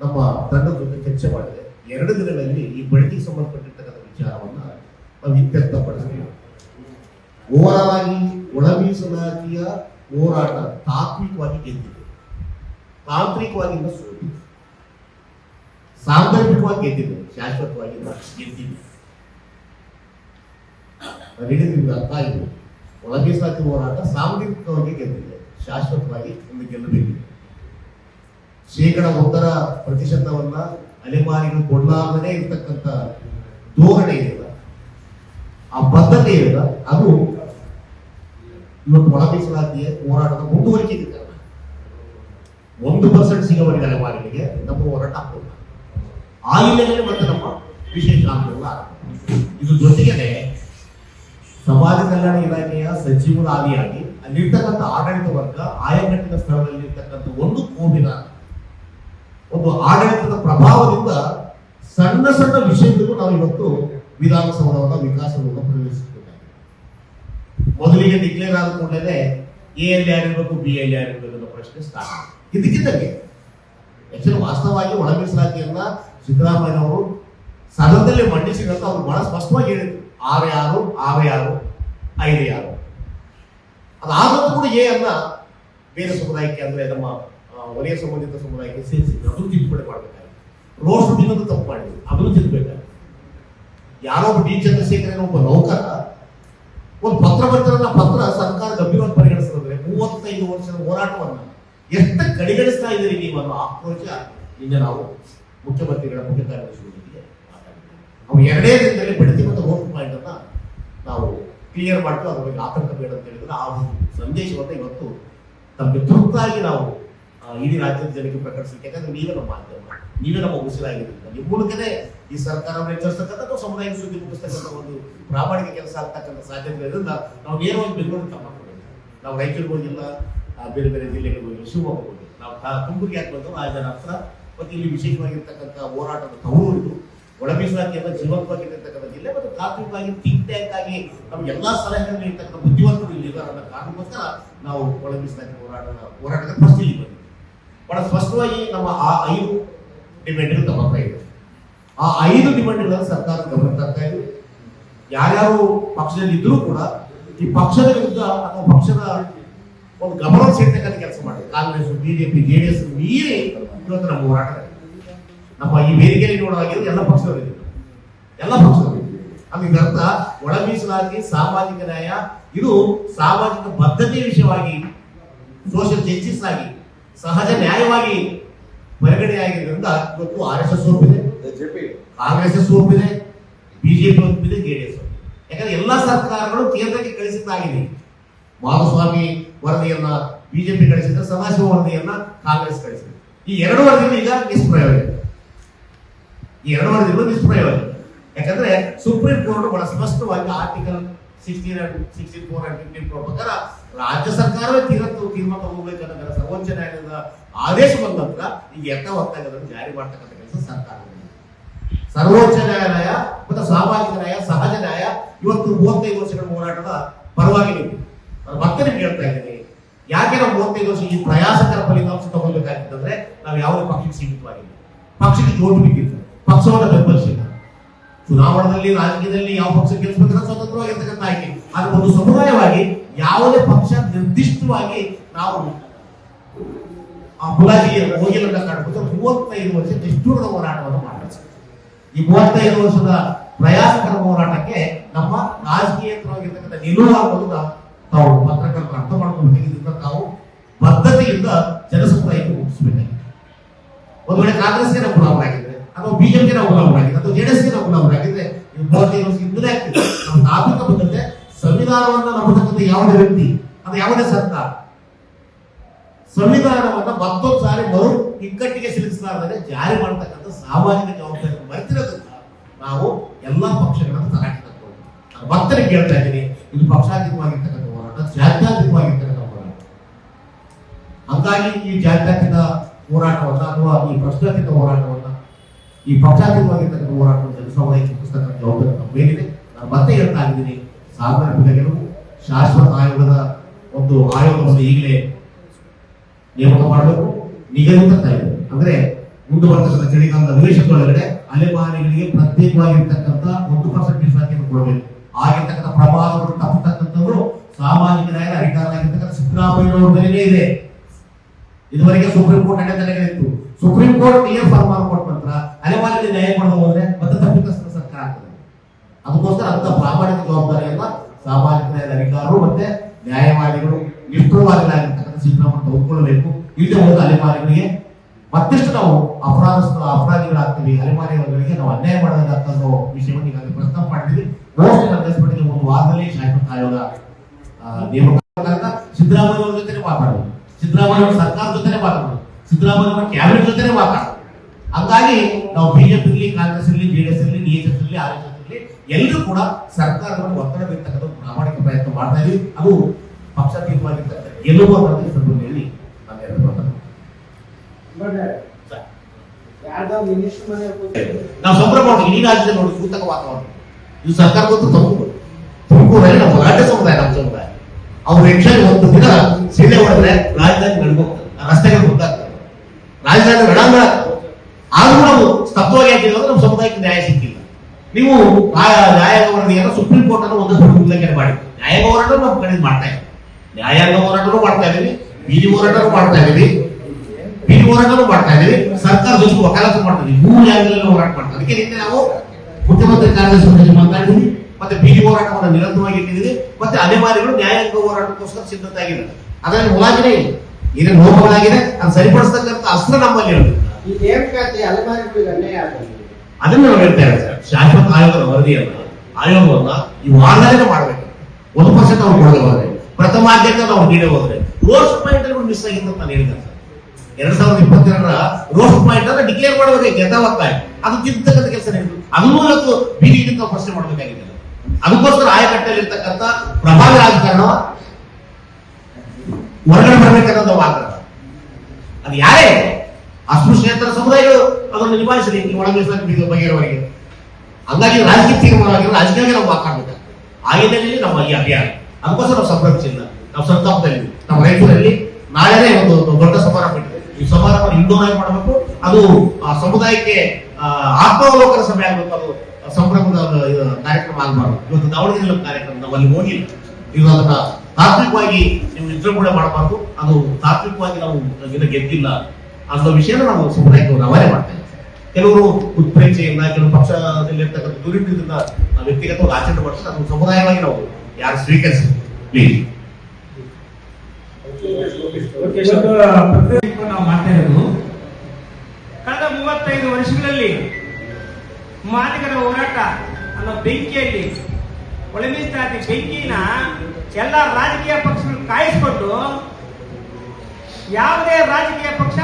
ನಮ್ಮ ತಂಡದ ಜೊತೆ ಚರ್ಚೆ ಮಾಡಿದೆ. ಎರಡು ದಿನಗಳಲ್ಲಿ ಈ ಬಳಕೆಗೆ ಸಂಬಂಧಪಟ್ಟಿರ್ತಕ್ಕಂಥ ವಿಚಾರವನ್ನು ನಾವು ಇತ್ಯರ್ಥಪಡಿಸ್ತೀವಿ ಓವರಾಲ್ ಆಗಿ ಒಳ ಮೀಸಲಾತಿಯ ಹೋರಾಟ ತಾತ್ವಿಕವಾಗಿ ಗೆದ್ದಿದೆ. ತಾಂತ್ರಿಕವಾಗಿ ಸೋತಿದೆ. ಸಾಂದರ್ಭಿಕವಾಗಿ ಗೆದ್ದಿದೆ. ಶಾಶ್ವತವಾಗಿ ನಾವು ಗೆದ್ದಿದ್ದು ನಾನು ನಿಮ್ಗೆ ಅರ್ಥ ಆಗಿದೆ. ಒಳ ಮೀಸಲಾತಿ ಹೋರಾಟ ಸಾಂದರ್ಭಿಕವಾಗಿ ಗೆದ್ದಿದೆ. ಶಾಶ್ವತವಾಗಿ ಒಂದು ಗೆಲ್ಲಬೇಕಿದೆ ಶೇಕಡ ಒಂದರ ಪ್ರತಿಶತವನ್ನ ಅಲೆಮಾರಿಗಳು ಕೊಡಲಾರದೇ ಇರ್ತಕ್ಕಂಥ ಧೋರಣೆ ಇದೆಯಲ್ಲ ಆ ಬದ್ಧತೆ ಇದೆಯಲ್ಲ ಅದು ಇವತ್ತು ಒಳ ಮೀಸಲಾತಿಯ ಹೋರಾಟದ ಮುಂದುವರಿಕೆಗೆ ಕಾರಣ ಒಂದು ಪರ್ಸೆಂಟ್ ಸಿಗುವವರಿಗೆ ಅಲೆಮಾರಿಗಳಿಗೆ ನಮ್ಮ ಹೋರಾಟ ಆಗ್ಬೋದು. ಆ ಹಿನ್ನೆಲೆಯಲ್ಲಿ ಮತ್ತೆ ನಮ್ಮ ವಿಶೇಷ ಆಂದೋಲನ. ಇದು ಜೊತೆಗೇನೆ ಸಮಾಜ ಕಲ್ಯಾಣ ಇಲಾಖೆಯ ಸಚಿವರಾದಿಯಾಗಿ ಅಲ್ಲಿರ್ತಕ್ಕಂಥ ಆಡಳಿತ ವರ್ಗ, ಆಯಕಟ್ಟಿನ ಸ್ಥಳದಲ್ಲಿ ಇರ್ತಕ್ಕಂಥ ಒಂದು ಕೋಮಿನ ಒಂದು ಆಡಳಿತದ ಪ್ರಭಾವದಿಂದ ಸಣ್ಣ ಸಣ್ಣ ವಿಷಯಗಳಿಗೂ ನಾವು ಇವತ್ತು ವಿಧಾನಸೌಧವನ್ನ ವಿಕಾಸವನ್ನು ಪ್ರವೇಶಿಸಬೇಕಾಗಿದೆ ಮೊದಲಿಗೆ ಡಿಕ್ಲೇರ್ ಆದ ಕೂಡಲೇ ಎ ಎಲ್ ಯಾರಿರ್ಬೇಕು ಬಿ ಎಲ್ ಯಾರಿರ್ಬೇಕು ಅನ್ನೋ ಪ್ರಶ್ನೆ ಸ್ಟಾರ್ಟ್ ಇದಕ್ಕಿದ್ದಂಗೆ ಆಕ್ಚುಲಿ ವಾಸ್ತವವಾಗಿ ಒಳ ಮೀಸಲಾತಿಯನ್ನ ಸಿದ್ದರಾಮಯ್ಯ ಅವರು ಸದನದಲ್ಲಿ ಮಂಡಿಸಿದಂತ ಅವ್ರು ಬಹಳ ಸ್ಪಷ್ಟವಾಗಿ ಹೇಳಿದ್ರು. ಆರು ಯಾರು? ಆರು ಯಾರು? ಐದು ಯಾರು? ಅದಾದರೂ ಕೂಡ ಏ ಅನ್ನ ಬೇರೆ ಸಮುದಾಯಕ್ಕೆ ಅಂದ್ರೆ ನಮ್ಮ ವಲಯ ಸಂಬಂಧಿತ ಸಮುದಾಯಕ್ಕೆ ಸೇರಿಸಿ ಅದನ್ನು ತಿದ್ದುಪಡಿ ಮಾಡ್ಬೇಕಾಗಿತ್ತು. ರೋಸ್ಟ್ ತಿನ್ನೋದು ತಪ್ಪು ಮಾಡಿದ್ವಿ ಅದನ್ನು ತಿದ್ದಬೇಕಾಗಿತ್ತು ಯಾರೋ ಒಬ್ಬ ಡಿ ಚಂದ್ರಶೇಖರ್ ಒಬ್ಬ ನೌಕರ, ಒಂದು ಪತ್ರ ಬರ್ತಾರಲ್ಲ ಪತ್ರ ಸರ್ಕಾರ ಗಂಭೀರವಾಗಿ ಪರಿಗಣಿಸಿದ್ರೆ ಮೂವತ್ತೈದು ವರ್ಷದ ಹೋರಾಟವನ್ನ ಎಷ್ಟು ಕಡೆಗಣಿಸ್ತಾ ಇದ್ದೀರಿ ನೀವು ಅನ್ನೋ ಆಕ್ರೋಶ ನಿನ್ನೆ ನಾವು ಮುಖ್ಯಮಂತ್ರಿಗಳ ಮುಖ್ಯ ಕಾರ್ಯದರ್ಶಿಗಳೊಂದಿಗೆ ನಾವು ಎರಡೇ ದಿನದಲ್ಲಿ ಬಡ್ತಿ ಮತ್ತು ರೋಡ್ ಪಾಯಿಂಟ್ ಅನ್ನ ನಾವು ಕ್ಲಿಯರ್ ಮಾಡ್ತು ಅದ್ರ ಬಗ್ಗೆ ಆತಂಕ ಬೇಡ ಅಂತ ಹೇಳಿದ್ರೆ ಆ ಒಂದು ಸಂದೇಶವನ್ನ ಇವತ್ತು ನಮಗೆ ತುರ್ತಾಗಿ ನಾವು ಆ, ಇಡೀ ರಾಜ್ಯದ ಜನಕ್ಕೆ ಪ್ರಕಟಿಸಲಿಕ್ಕೆ ಯಾಕಂದ್ರೆ ನೀವೇ ನಮ್ಮ ಮಾಧ್ಯಮ ನೀವೇ ನಮ್ಮ ಉಸಿರಾಗಿದ್ದೀರಿ. ನಿಮ್ಮ ಮೂಲಕನೇ ಈ ಸರ್ಕಾರವನ್ನು ಎಚ್ಚರಿಸ್ತಕ್ಕಂಥ ಸಮುದಾಯ ಸುದ್ದಿ ಮುಗಿಸ್ತಕ್ಕಂಥ ಒಂದು ಪ್ರಾಮಾಣಿಕ ಕೆಲಸ ಆಗ್ತಕ್ಕಂಥ ಸಾಧ್ಯತೆ ಇರೋದ್ರಿಂದ ನಾವು ನೇರವಾಗಿ ಬೆಂಗಳೂರು ತಮ್ಮ ನಾವು ರಾಯಚೂರಿಗೆ ಹೋಗಿಲ್ಲ ಬೇರೆ ಬೇರೆ ಜಿಲ್ಲೆಗಳಿಗೆ ಹೋಗಿಲ್ಲ ಶಿವಮೊಗ್ಗ ಹೋಗಿಲ್ಲ ನಾವು ತಾ- ತುಮಕೂರಿಗೆ ಯಾಕೆ ಬಂದವು ರಾಜಧಾನಿ ಹತ್ರ ಮತ್ತೆ ಇಲ್ಲಿ ವಿಶೇಷವಾಗಿರ್ತಕ್ಕಂಥ ಹೋರಾಟದ ತವರು ಮೀಸಲಾತಿಯನ್ನ ಜೀವಂತವಾಗಿರ್ತಕ್ಕಂಥ ಜಿಲ್ಲೆ ಮತ್ತು ತಾತ್ವಿಕವಾಗಿ ಥಿಂಕ್ ಟ್ಯಾಂಕ್ ಆಗಿ ನಮ್ಗೆ ಎಲ್ಲಾ ಸಲಹೆಗಳನ್ನು ನೀಡ್ತಕ್ಕಂಥ ಬುದ್ಧಿವಂತರು ಇಲ್ಲಿ ಅನ್ನೋ ಕಾರಣಕ್ಕೋಸ್ಕರ ನಾವು ಒಳ ಮೀಸಲಾತಿ ಹೋರಾಟ ಹೋರಾಟದ ಫಸ್ಟ್ ಇಲ್ಲಿ ಬಂದಿದ್ದೀವಿ ಬಹಳ ಸ್ಪಷ್ಟವಾಗಿ ನಮ್ಮ ಆ ಐದು ಡಿಮ್ಯಾಂಡ್ಗಳು ತಮ್ಮ ಹತ್ರ ಇದೆ. ಆ ಐದು ಡಿಮ್ಯಾಂಡ್ಗಳನ್ನು ಸರ್ಕಾರ ಗಮನ ತರ್ತಾ ಇದೆ. ಯಾರ್ಯಾರು ಪಕ್ಷದಲ್ಲಿ ಇದ್ರೂ ಕೂಡ ಈ ಪಕ್ಷದ ವಿರುದ್ಧ ಅಥವಾ ಪಕ್ಷದ ಒಂದು ಗಮನ ಸೇರ್ತಕ್ಕಂಥ ಕೆಲಸ ಮಾಡಿದೆ ಕಾಂಗ್ರೆಸ್ ಬಿಜೆಪಿ ಜೆಡಿಎಸ್ ಮೀರಿ ಇವತ್ತು ನಮ್ಮ ಹೋರಾಟ. ನಮ್ಮ ಈ ವೇದಿಕೆಯಲ್ಲಿ ನೋಡುವಾಗಿದ್ದು ಎಲ್ಲ ಪಕ್ಷದವರಿಗೆ ಎಲ್ಲ ಪಕ್ಷದವರಿಗೆ ನಮಗೆ ಅರ್ಥ ಒಳ ಮೀಸಲಾತಿ ಸಾಮಾಜಿಕ ನ್ಯಾಯ ಇದು ಸಾಮಾಜಿಕ ಬದ್ಧತೆ ವಿಷಯವಾಗಿ ಸೋಷಿಯಲ್ ಜಸ್ಟಿಸ್ ಆಗಿ ಸಹಜ ನ್ಯಾಯವಾಗಿ ಪರಿಗಣೆಯಾಗಿರೋದ್ರಿಂದ ಇವತ್ತು ಆರ್ ಎಸ್ ಎಸ್ ಒಪ್ಪಿದೆ ಕಾಂಗ್ರೆಸ್ ಎಸ್ ಒಪ್ಪಿದೆ ಬಿಜೆಪಿ ಒಪ್ಪಿದೆ ಜೆಡಿಎಸ್ ಯಾಕಂದ್ರೆ ಎಲ್ಲ ಸರ್ಕಾರಗಳು ಕೇಂದ್ರಕ್ಕೆ ಕಳಿಸಿದ್ದಾಗಿದೆ. ಮಾಧುಸ್ವಾಮಿ ವರದಿಯನ್ನ ಬಿಜೆಪಿ ಕಳಿಸಿದ್ರೆ ಸದಾಶಿವ ವರದಿಯನ್ನ ಕಾಂಗ್ರೆಸ್ ಕಳಿಸಿದೆ. ಈ ಎರಡು ವರದಿಗಳು ಈಗ ನಿಷ್ಪ್ರಯೋಜನ. ಈ ಎರಡು ವರದಿಗಳು ನಿಷ್ಪ್ರಯೋಜನ ಯಾಕಂದ್ರೆ ಸುಪ್ರೀಂ ಕೋರ್ಟ್ ಬಹಳ ಸ್ಪಷ್ಟವಾಗಿ article sixteen and sixteen four and fifteen ಪ್ರಕಾರ ರಾಜ್ಯ ಸರ್ಕಾರವೇ ತೀರತ್ತು ತೀರ್ಮಾನ ತಗೋಬೇಕನ್ನೋದರ ಸರ್ವೋಚ್ಚ ನ್ಯಾಯಾಲಯದ ಆದೇಶ ಬಂದ ನಂತರ ಈಗ ಅದನ್ನು ಜಾರಿ ಮಾಡ್ತಕ್ಕಂಥ ಕೆಲಸ ಸರ್ಕಾರ ಸರ್ವೋಚ್ಚ ನ್ಯಾಯಾಲಯ ಮತ್ತು ಸಾಮಾಜಿಕ ನ್ಯಾಯ, ಸಹಜ ನ್ಯಾಯ ಇವತ್ತು ಮೂವತ್ತೈದು ವರ್ಷಗಳ ಹೋರಾಟದ ಪರವಾಗಿ ನೀವು ಮತ್ತೆ ನಿಮ್ಗೆ ಹೇಳ್ತಾ ಇದ್ದೀನಿ. ಯಾಕೆ ನಾವು ಮೂವತ್ತೈದು ವರ್ಷ ಈ ಪ್ರಯಾಸಕರ ಫಲಿತಾಂಶ ತಗೊಳ್ಬೇಕಾಗಿತ್ತಂದ್ರೆ ನಾವು ಯಾವುದೇ ಪಕ್ಷಕ್ಕೆ ಸೀಮಿತವಾಗಿಲ್ಲ. ಪಕ್ಷಕ್ಕೆ ಜೋಟು ಬಿದ್ದಿತ್ತು ಪಕ್ಷವನ್ನು ಬೆಂಬಲಿಸಿಲ್ಲ. ಚುನಾವಣೆಯಲ್ಲಿ ರಾಜಕೀಯದಲ್ಲಿ ಯಾವ ಪಕ್ಷ ಗೆಲ್ಲಿಸಬೇಕಂದ್ರೆ ಸ್ವತಂತ್ರವಾಗಿರ್ತಕ್ಕಂಥ ಆಯ್ಕೆ. ಆದ್ರೆ ಒಂದು ಸಮುದಾಯವಾಗಿ ಯಾವುದೇ ಪಕ್ಷ ನಿರ್ದಿಷ್ಟವಾಗಿ ನಾವು ಆ ಮುಲಾಜಿಗೆ ಹೋಗಿಲ್ಲ ಕಾಣಬಹುದು ಮೂವತ್ತೈದು ವರ್ಷ ನಿಷ್ಠೂರ ಹೋರಾಟವನ್ನು ಮಾಡಬೇಕು. ಈ ಮೂವತ್ತೈದು ವರ್ಷದ ಪ್ರಯಾಸಕರ ಹೋರಾಟಕ್ಕೆ ನಮ್ಮ ರಾಜಕೀಯವಾಗಿರ್ತಕ್ಕಂಥ ನಿಲುವು ತಾವು ಪತ್ರಕರ್ತರು ಅರ್ಥ ಮಾಡಿಕೊಂಡು ತಾವು ಬದ್ಧತೆಯಿಂದ ಜನಸಮುದಾಯಕ್ಕೆ ಮುಗಿಸಬೇಕಾಗಿದೆ ಒಂದು ವೇಳೆ ಕಾಂಗ್ರೆಸ್ಗೆ ನಾವು ಗುಲಾಮರಾಗಿದ್ರೆ ಅಥವಾ ಬಿಜೆಪಿಗೆ ನಾವು ಆಗಿದೆ ಅಥವಾ ಜೆಡಿಎಸ್ಗೆ ನಾವು ಗುಲಾಮರಾಗಿದ್ರೆ ಆಗಿದ್ರೆ ಮೂವತ್ತೈದು ವರ್ಷ ಹಿಂದೆ ನಮ್ಮ ತಾತ್ವಿಕ ಬದ್ಧತೆ ಸಂವಿಧಾನವನ್ನ ನಂಬತಕ್ಕಂಥ ಯಾವುದೇ ವ್ಯಕ್ತಿ, ಅದು ಯಾವುದೇ ಸರ್ಕಾರ, ಸಂವಿಧಾನವನ್ನ ಮತ್ತೊಂದು ಸಾರಿ ಮರು ಇಕ್ಕಟ್ಟಿಗೆ ಸಿಲುಕಿಸಲಾರದೆ ಜಾರಿ ಮಾಡತಕ್ಕಂಥ ಸಾಮಾಜಿಕ ಜವಾಬ್ದಾರಿ ಮರೆತಿರೋದ್ರಿಂದ ನಾವು ಎಲ್ಲಾ ಪಕ್ಷಗಳನ್ನು ತರಾಟೆ ನಾನು ಮತ್ತೆ ಕೇಳ್ತಾ ಇದ್ದೀನಿ, ಇದು ಪಕ್ಷಾತೀತವಾಗಿರ್ತಕ್ಕಂಥ ಹೋರಾಟ, ಜಾತ್ಯಾತೀತವಾಗಿರ್ತಕ್ಕಂಥ ಹೋರಾಟ. ಹಾಗಾಗಿ ಈ ಜಾತ್ಯಾತೀತ ಹೋರಾಟವನ್ನು, ಅಥವಾ ಈ ಪ್ರಶ್ನಾತೀತ ಹೋರಾಟವನ್ನ ಈ ಪಕ್ಷಾತೀತವಾಗಿರ್ತಕ್ಕಂಥ ಹೋರಾಟವನ್ನು ಜನಸಾಮಾನ್ಯ ಮುಟ್ಟಿಸ್ತಕ್ಕಂಥ ಜವಾಬ್ದಾರಿ ನಮ್ಮ ಮೇಲಿದೆ. ನಾನು ಮತ್ತೆ ಹೇಳ್ತಾ ಇದ್ದೀನಿ ಸಾರ್ವಜನಿಕ ಗೆಲುವು ಶಾಶ್ವತ ಆಯೋಗದ ಒಂದು ಆಯೋಗವನ್ನು ಈಗಲೇ ನೇಮಕ ಮಾಡಬೇಕು, ನಿಗದಿತ ಇದೆ ಅಂದ್ರೆ ಮುಂದೆ ಬರ್ತಕ್ಕಂಥ ಚಳಿಗಾಲದ ಅಧಿವೇಶನದೊಳಗಡೆ ಅಲೆಮಾರಿಗಳಿಗೆ ಪ್ರತ್ಯೇಕವಾಗಿರ್ತಕ್ಕಂಥ ಒಂದು ಪರ್ಸೆಂಟ್ ಮೀಸಲಾತಿಯನ್ನು ಕೊಡಬೇಕು. ಆಗಿರ್ತಕ್ಕಂಥ ಪ್ರಭಾವಗಳು ತಪ್ಪತಕ್ಕಂಥವರು ಸಾಮಾಜಿಕ ನ್ಯಾಯ ಅಧಿಕಾರರಾಗಿರ್ತಕ್ಕಂಥ ಸಿದ್ದರಾಮಯ್ಯನವರ ಮೇಲೆ ಇದೆ. ಇದುವರೆಗೆ ಸುಪ್ರೀಂ ಕೋರ್ಟ್ ನಡೆದಲ್ಲಿತ್ತು ಸುಪ್ರೀಂ ಕೋರ್ಟ್ ಕ್ಲಿಯರ್ ಫರ್ಮಾನ್ ನಂತರ ಅಲೆಮಾರಿಗೆ ನ್ಯಾಯ ಮಾಡಲು ಹೋದ್ರೆ ಮತ್ತೆ ತಪ್ಪಿತಸ್ಥ ಸರ್ಕಾರ ಆಗ್ತದೆ. ಅದಕ್ಕೋಸ್ಕರ ಅಂತ ಪ್ರಾಮಾಣಿಕ ಜವಾಬ್ದಾರಿಯನ್ನ ಸಾಮಾಜಿಕ ನ್ಯಾಯದ ಅಧಿಕಾರರು ಮತ್ತೆ ನ್ಯಾಯವಾದಿಗಳು ನಿಷ್ಠುರವಾಗಿರ್ತಕ್ಕಂಥ ಸಿದ್ದರಾಮಯ್ಯ ಒಪ್ಪಿಕೊಳ್ಳಬೇಕು ಇಲ್ಲಿ ಹೋದ ಅಲೆಮಾರಿಗಳಿಗೆ ಮತ್ತಷ್ಟು ನಾವು ಅಪರಾಧ ಅಪರಾಧಿಗಳಾಗ್ತೀವಿ. ಅಲೆಮಾರಿಗಳಿಗೆ ನಾವು ಅನ್ಯಾಯ ಮಾಡೋದಾಗ್ತದೆ ವಿಷಯವನ್ನು ಈಗಾಗಲೇ ಪ್ರಸ್ತಾಪ ಮಾಡಿದ್ವಿ. ಮೋಸ್ಟ್ ಅಡ್ರೆಸ್ಮೆಂಟ್ಗೆ ಒಂದು ವಾರದಲ್ಲಿ ಶಾಶ್ವತ ಆಯೋಗ ನೇಮಕ ಸಿದ್ದರಾಮಯ್ಯ ಜೊತೆ ಮಾತಾಡೋದು. ಸಿದ್ದರಾಮಯ್ಯ ಸರ್ಕಾರದ ಸರ್ಕಾರ ಜೊತೆ ಮಾತಾಡೋದು. ಸಿದ್ದರಾಮಯ್ಯ ಕ್ಯಾಬಿನೆಟ್ ಜೊತೆ ಮಾತಾಡೋದು. ಹಂಗಾಗಿ ನಾವು ಬಿಜೆಪಿ ಇರಲಿ ಕಾಂಗ್ರೆಸ್ ಇರಲಿ ಜೆಡಿಎಸ್ ಇರಲಿ ಇರಲಿ ಆರ್ ಎಸ್ ಇರಲಿ ಎಲ್ಲರೂ ಕೂಡ ಸರ್ಕಾರವನ್ನು ಒತ್ತಡ ಬೀರ್ತಕ್ಕಂಥ ಪ್ರಾಮಾಣಿಕ ಪ್ರಯತ್ನ ಮಾಡ್ತಾ ಇದೀವಿ. ಅದು ಪಕ್ಷಾತೀತವಾಗಿರ್ತಕ್ಕಂಥ ಗೆಲುವು ಅನ್ನೋದು ಈ ಸಂದರ್ಭದಲ್ಲಿ ನಾನು ನಾವು ಸಂಭ್ರಮ ಇಡೀ ರಾಜ್ಯದಲ್ಲಿ ನೋಡಿ ಸೂತಕ ವಾತಾವರಣ. ಇದು ಸರ್ಕಾರ ಗೊತ್ತು ತುಮಕೂರು ತುಮಕೂರಲ್ಲಿ ನಮ್ಮ ರಾಜ್ಯ ಸಮುದಾಯ ನಮ್ಮ ಸಮುದಾಯ. ಅವ್ರು ಯಕ್ಷಣಿ ಒಂದು ದಿನ ಸಿಳ್ಳೆ ಹೊಡೆದ್ರೆ ರಾಜಧಾನಿ ನಡ್ಕೋಗ್ತದೆ ರಸ್ತೆಗಳು ಗೊತ್ತಾಗ್ತದೆ ರಾಜಧಾನಿ ರಣಾಂಗಣ ಆದ್ರೂ ನಾವು ಸ್ತಬ್ಧವಾಗಿ ಹಾಕಿದ್ರೆ ನಮ್ಮ ಸಮುದಾಯಕ್ಕೆ ನ್ಯಾಯ ಸಿಕ್ಕಿಲ್ಲ. ನೀವು ನ್ಯಾಯಾಂಗ ವರದಿಯನ್ನು ಸುಪ್ರೀಂ ಕೋರ್ಟ್ ಅನ್ನು ಒಂದಷ್ಟು ಉಲ್ಲಂಘನೆ ಮಾಡಿ. ನ್ಯಾಯ ಹೋರಾಟ ನಮ್ಮ ಕಡೆ ಮಾಡ್ತಾ ಇದ್ದೀವಿ. ನ್ಯಾಯಾಂಗ ಹೋರಾಟನೂ ಮಾಡ್ತಾ ಇದೀವಿ ಬೀದಿ ಹೋರಾಟನೂ ಮಾಡ್ತಾ ಇದೀವಿ ಬೀದಿ ಹೋರಾಟನೂ ಮಾಡ್ತಾ ಇದೀವಿ ಸರ್ಕಾರ ಜೊತೆ ವಕಾಲತ್ತು ಮಾಡ್ತಾ ಇದೀವಿ ಮೂರು ಜಾಗದಲ್ಲಿ ಹೋರಾಟ ಮಾಡ್ತಾ ಅದಕ್ಕೆ ನಿನ್ನೆ ನಾವು ಮುಖ್ಯಮಂತ್ರಿ ಕಾರ್ಯದರ್ಶಿ ಜೊತೆ ಮಾತಾಡಿದ್ವಿ ಮತ್ತೆ ಬೀದಿ ಹೋರಾಟವನ್ನು ನಿರಂತರವಾಗಿ ಇಟ್ಟಿದ್ದೀವಿ. ಮತ್ತೆ ಅಲೆಮಾರಿಗಳು ನ್ಯಾಯಾಂಗ ಹೋರಾಟಕ್ಕೋಸ್ಕರ ಸಿದ್ಧತೆ ಆಗಿಲ್ಲ ಅದರಲ್ಲಿ ಮುಲಾಜಿನೇ ಏನೇನು ಲೋಪಗಳಾಗಿದೆ ಅದು ಸರಿಪಡಿಸ್ತಕ್ಕಂಥ ಅಸ್ತ್ರ ನಮ್ಮಲ್ಲಿ ಇರುತ್ತೆ. ಅದನ್ನ ನಾವು ಹೇಳ್ತಾ ಇದ್ದಾರೆ ಸರ್. ಶಾಶ್ವತ ಆಯೋಗದ ವರದಿಯನ್ನ, ಆಯೋಗವನ್ನ ಈ ವಾರದಲ್ಲೇ ಮಾಡಬೇಕು. ಒಂದು ಪರ್ಸೆಂಟ್ ಅವ್ರು ಕೊಡದೆ ಹೋದ್ರೆ, ಪ್ರಥಮ ಆದ್ಯತೆ ನಾವು ನೀಡೇ ಹೋದ್ರೆ ರೋಸ್ಟ್ ಪಾಯಿಂಟ್ ಅಲ್ಲಿ ಮಿಸ್ ಆಗಿದೆ ಅಂತ ನಾನು ಹೇಳಿದ್ದೆ ಸರ್ ಎರಡ್ ಸಾವಿರದ ಇಪ್ಪತ್ತೆರಡರ ರೋಸ್ಟ್ ಪಾಯಿಂಟ್ ಅನ್ನ ಡಿಕ್ಲೇರ್ ಮಾಡಬೇಕು ಯಥಾವತ್ತಾಯ ಅದು ತಿದ್ದತಕ್ಕಂಥ ಕೆಲಸ ನೀಡಿದ್ರು ಅದನ್ನೂ ಇವತ್ತು ಬೀದಿಗಿಂತ ಪ್ರಶ್ನೆ ಮಾಡಬೇಕಾಗಿದೆ ಅದಕ್ಕೋಸ್ಕರ ಆಯಕಟ್ಟಲ್ಲಿ ಇರ್ತಕ್ಕಂಥ ಪ್ರಭಾವಿ ರಾಜಕಾರಣ, ಹೊರಗಡೆ ಬರ್ಬೇಕನ್ನೋದು ಆಗ್ರಹ. ಅದು ಯಾರೇ ಅಸ್ಪೃಶ್ಯೇತರ ಸಮುದಾಯಗಳು ಅದನ್ನು ನಿಭಾಯಿಸಲಿ. ಈ ಒಳ ಮೀಸಲಾತಿ ಬಗೆಹರುವವರೆಗೆ ಹಂಗಾಗಿ ರಾಜಕೀಯ ತೀರ್ಮಾನವಾಗಿ ರಾಜಕೀಯವಾಗಿ ನಾವು ಮಾತಾಡಬೇಕಾಗ್ತದೆ ಆ ಹಿನ್ನೆಲೆಯಲ್ಲಿ ನಮ್ಮ ಈ ಅಭಿಯಾನ ಅದಕ್ಕೋಸ್ಕರ ನಾವು ಸಂಭ್ರಮಿಸಿಲ್ಲ ನಾವು ಸಂತಾಪದಲ್ಲಿ ನಮ್ಮ ರೈತರಲ್ಲಿ ನಾಳೆನೇ ಒಂದು ದೊಡ್ಡ ಸಮಾರಂಭ ಇದೆ ಈ ಸಮಾರಂಭ ಇಂಡೋರ್ ಆಗಿ ಮಾಡಬೇಕು. ಅದು, ಆ ಸಮುದಾಯಕ್ಕೆ ಆತ್ಮಾವಲೋಕನ ಸಭೆ ಆಗಬೇಕು. ಅದು ಸಂಭ್ರಮದ ಕಾರ್ಯಕ್ರಮ ಆಗಬಾರ್ದು. ಇವತ್ತು ದಾವಣಗೆರೆ ಕಾರ್ಯಕ್ರಮ, ನಾವು ಅಲ್ಲಿ ಹೋಗಿಲ್ಲ ನೀವು ಅದನ್ನ ತಾತ್ವಿಕವಾಗಿ ನೀವು ಕೂಡ ಮಾಡಬಾರ್ದು. ಅದು ತಾತ್ವಿಕವಾಗಿ ನಾವು ಗೆದ್ದಿಲ್ಲ. ಅನ್ನೋ ವಿಷಯನ ನಾವು ಸಮುದಾಯಕ್ಕೆ ರವಾನೆ ಮಾಡ್ತೇವೆ. ಕೆಲವರು ಉತ್ಪ್ರೇಕ್ಷೆಯಿಂದ ಕೆಲವು ಪಕ್ಷದಲ್ಲಿರ್ತಕ್ಕಂಥ ನಾವು ವ್ಯಕ್ತಿಗತವಾಗಿ ಆಚರಣೆ ಮಾಡ್ತಾರೆ ಅದನ್ನು ಸಮುದಾಯವಾಗಿ ನಾವು ಯಾರು ಸ್ವೀಕರಿಸಿ ಪ್ಲೀಸ್ ಇವತ್ತು ಪ್ರತಿನಿಧಿತ್ವ ನಾವು ಕಳೆದ ಮೂವತ್ತೈದು ವರ್ಷಗಳಲ್ಲಿ ಮಾದಿಗರ ಹೋರಾಟ ಅನ್ನೋ ಬೆಂಕಿಯಲ್ಲಿ, ಒಳಮೀಸಲಾತಿ ಬೆಂಕಿನ ಎಲ್ಲ ರಾಜಕೀಯ ಪಕ್ಷಗಳು ಕಾಯಿಸಿಕೊಂಡು, ಯಾವುದೇ ರಾಜಕೀಯ ಪಕ್ಷ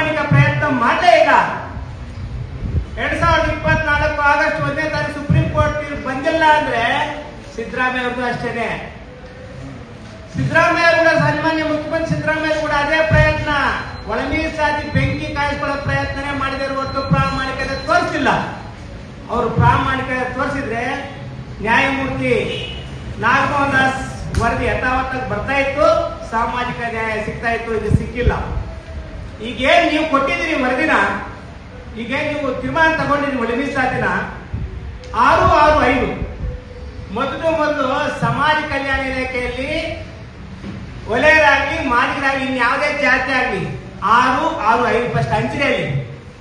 ಪ್ರಾಮಾಣಿಕ ಪ್ರಯತ್ನ ಮಾಡಲೇ ಇಲ್ಲ ಎರಡ್ ಸಾವಿರದ ಇಪ್ಪತ್ನಾಲ್ಕು ಆಗಸ್ಟ್ ಒಂದನೇ ತಾರೀಕು ಸುಪ್ರೀಂ ಕೋರ್ಟ್ ತೀರ್ಪು ಬಂದಿಲ್ಲ ಅಂದ್ರೆ ಸಿದ್ದರಾಮಯ್ಯ ಅವ್ರದ್ದು ಅಷ್ಟೇನೆ. ಸಿದ್ದರಾಮಯ್ಯ ಕೂಡ ಸನ್ಮಾನ್ಯ ಮುಖ್ಯಮಂತ್ರಿ ಸಿದ್ದರಾಮಯ್ಯ ಕೂಡ ಅದೇ ಪ್ರಯತ್ನ. ಒಳಮೀಸಲಾತಿ ಬೆಂಕಿ ಕಾಯಿಸ್ಕೊಳ್ಳೋ ಪ್ರಯತ್ನನೇ ಮಾಡಿದರೆ ಹೊರತು ಪ್ರಾಮಾಣಿಕತೆ ತೋರಿಸಿಲ್ಲ ಅವರು ಪ್ರಾಮಾಣಿಕತೆ ತೋರಿಸಿದ್ರೆ ನ್ಯಾಯಮೂರ್ತಿ ನಾಗಮೋಹನ್ ದಾಸ್ ವರದಿ ಯಥಾವತ್ತಾಗಿ ಬರ್ತಾ ಇತ್ತು. ಸಾಮಾಜಿಕ ನ್ಯಾಯ ಸಿಗ್ತಾ ಇತ್ತು, ಇದು ಸಿಕ್ಕಿಲ್ಲ. ಈಗೇನ್ ನೀವು ಕೊಟ್ಟಿದ್ದೀರಿ ವರದಿನ ಈಗೇನು ನೀವು ತೀರ್ಮಾನ ತಗೊಂಡಿದ್ದೀರಿ ಒಳ ಮೀಸಲಾತಿನ ಆರು ಆರು, ಐದು. ಮೊದಲು ಮೊದಲು ಸಮಾಜ ಕಲ್ಯಾಣ ಇಲಾಖೆಯಲ್ಲಿ ಒಲೆಯರಾಗ್ಲಿ, ಮಾದಿಗರಾಗ್ಲಿ ಇನ್ಯಾವುದೇ ಜಾತಿ ಆಗಲಿ, ಆರು ಆರು, ಐದು ಫಸ್ಟ್ ಹಂಚಿನಲ್ಲಿ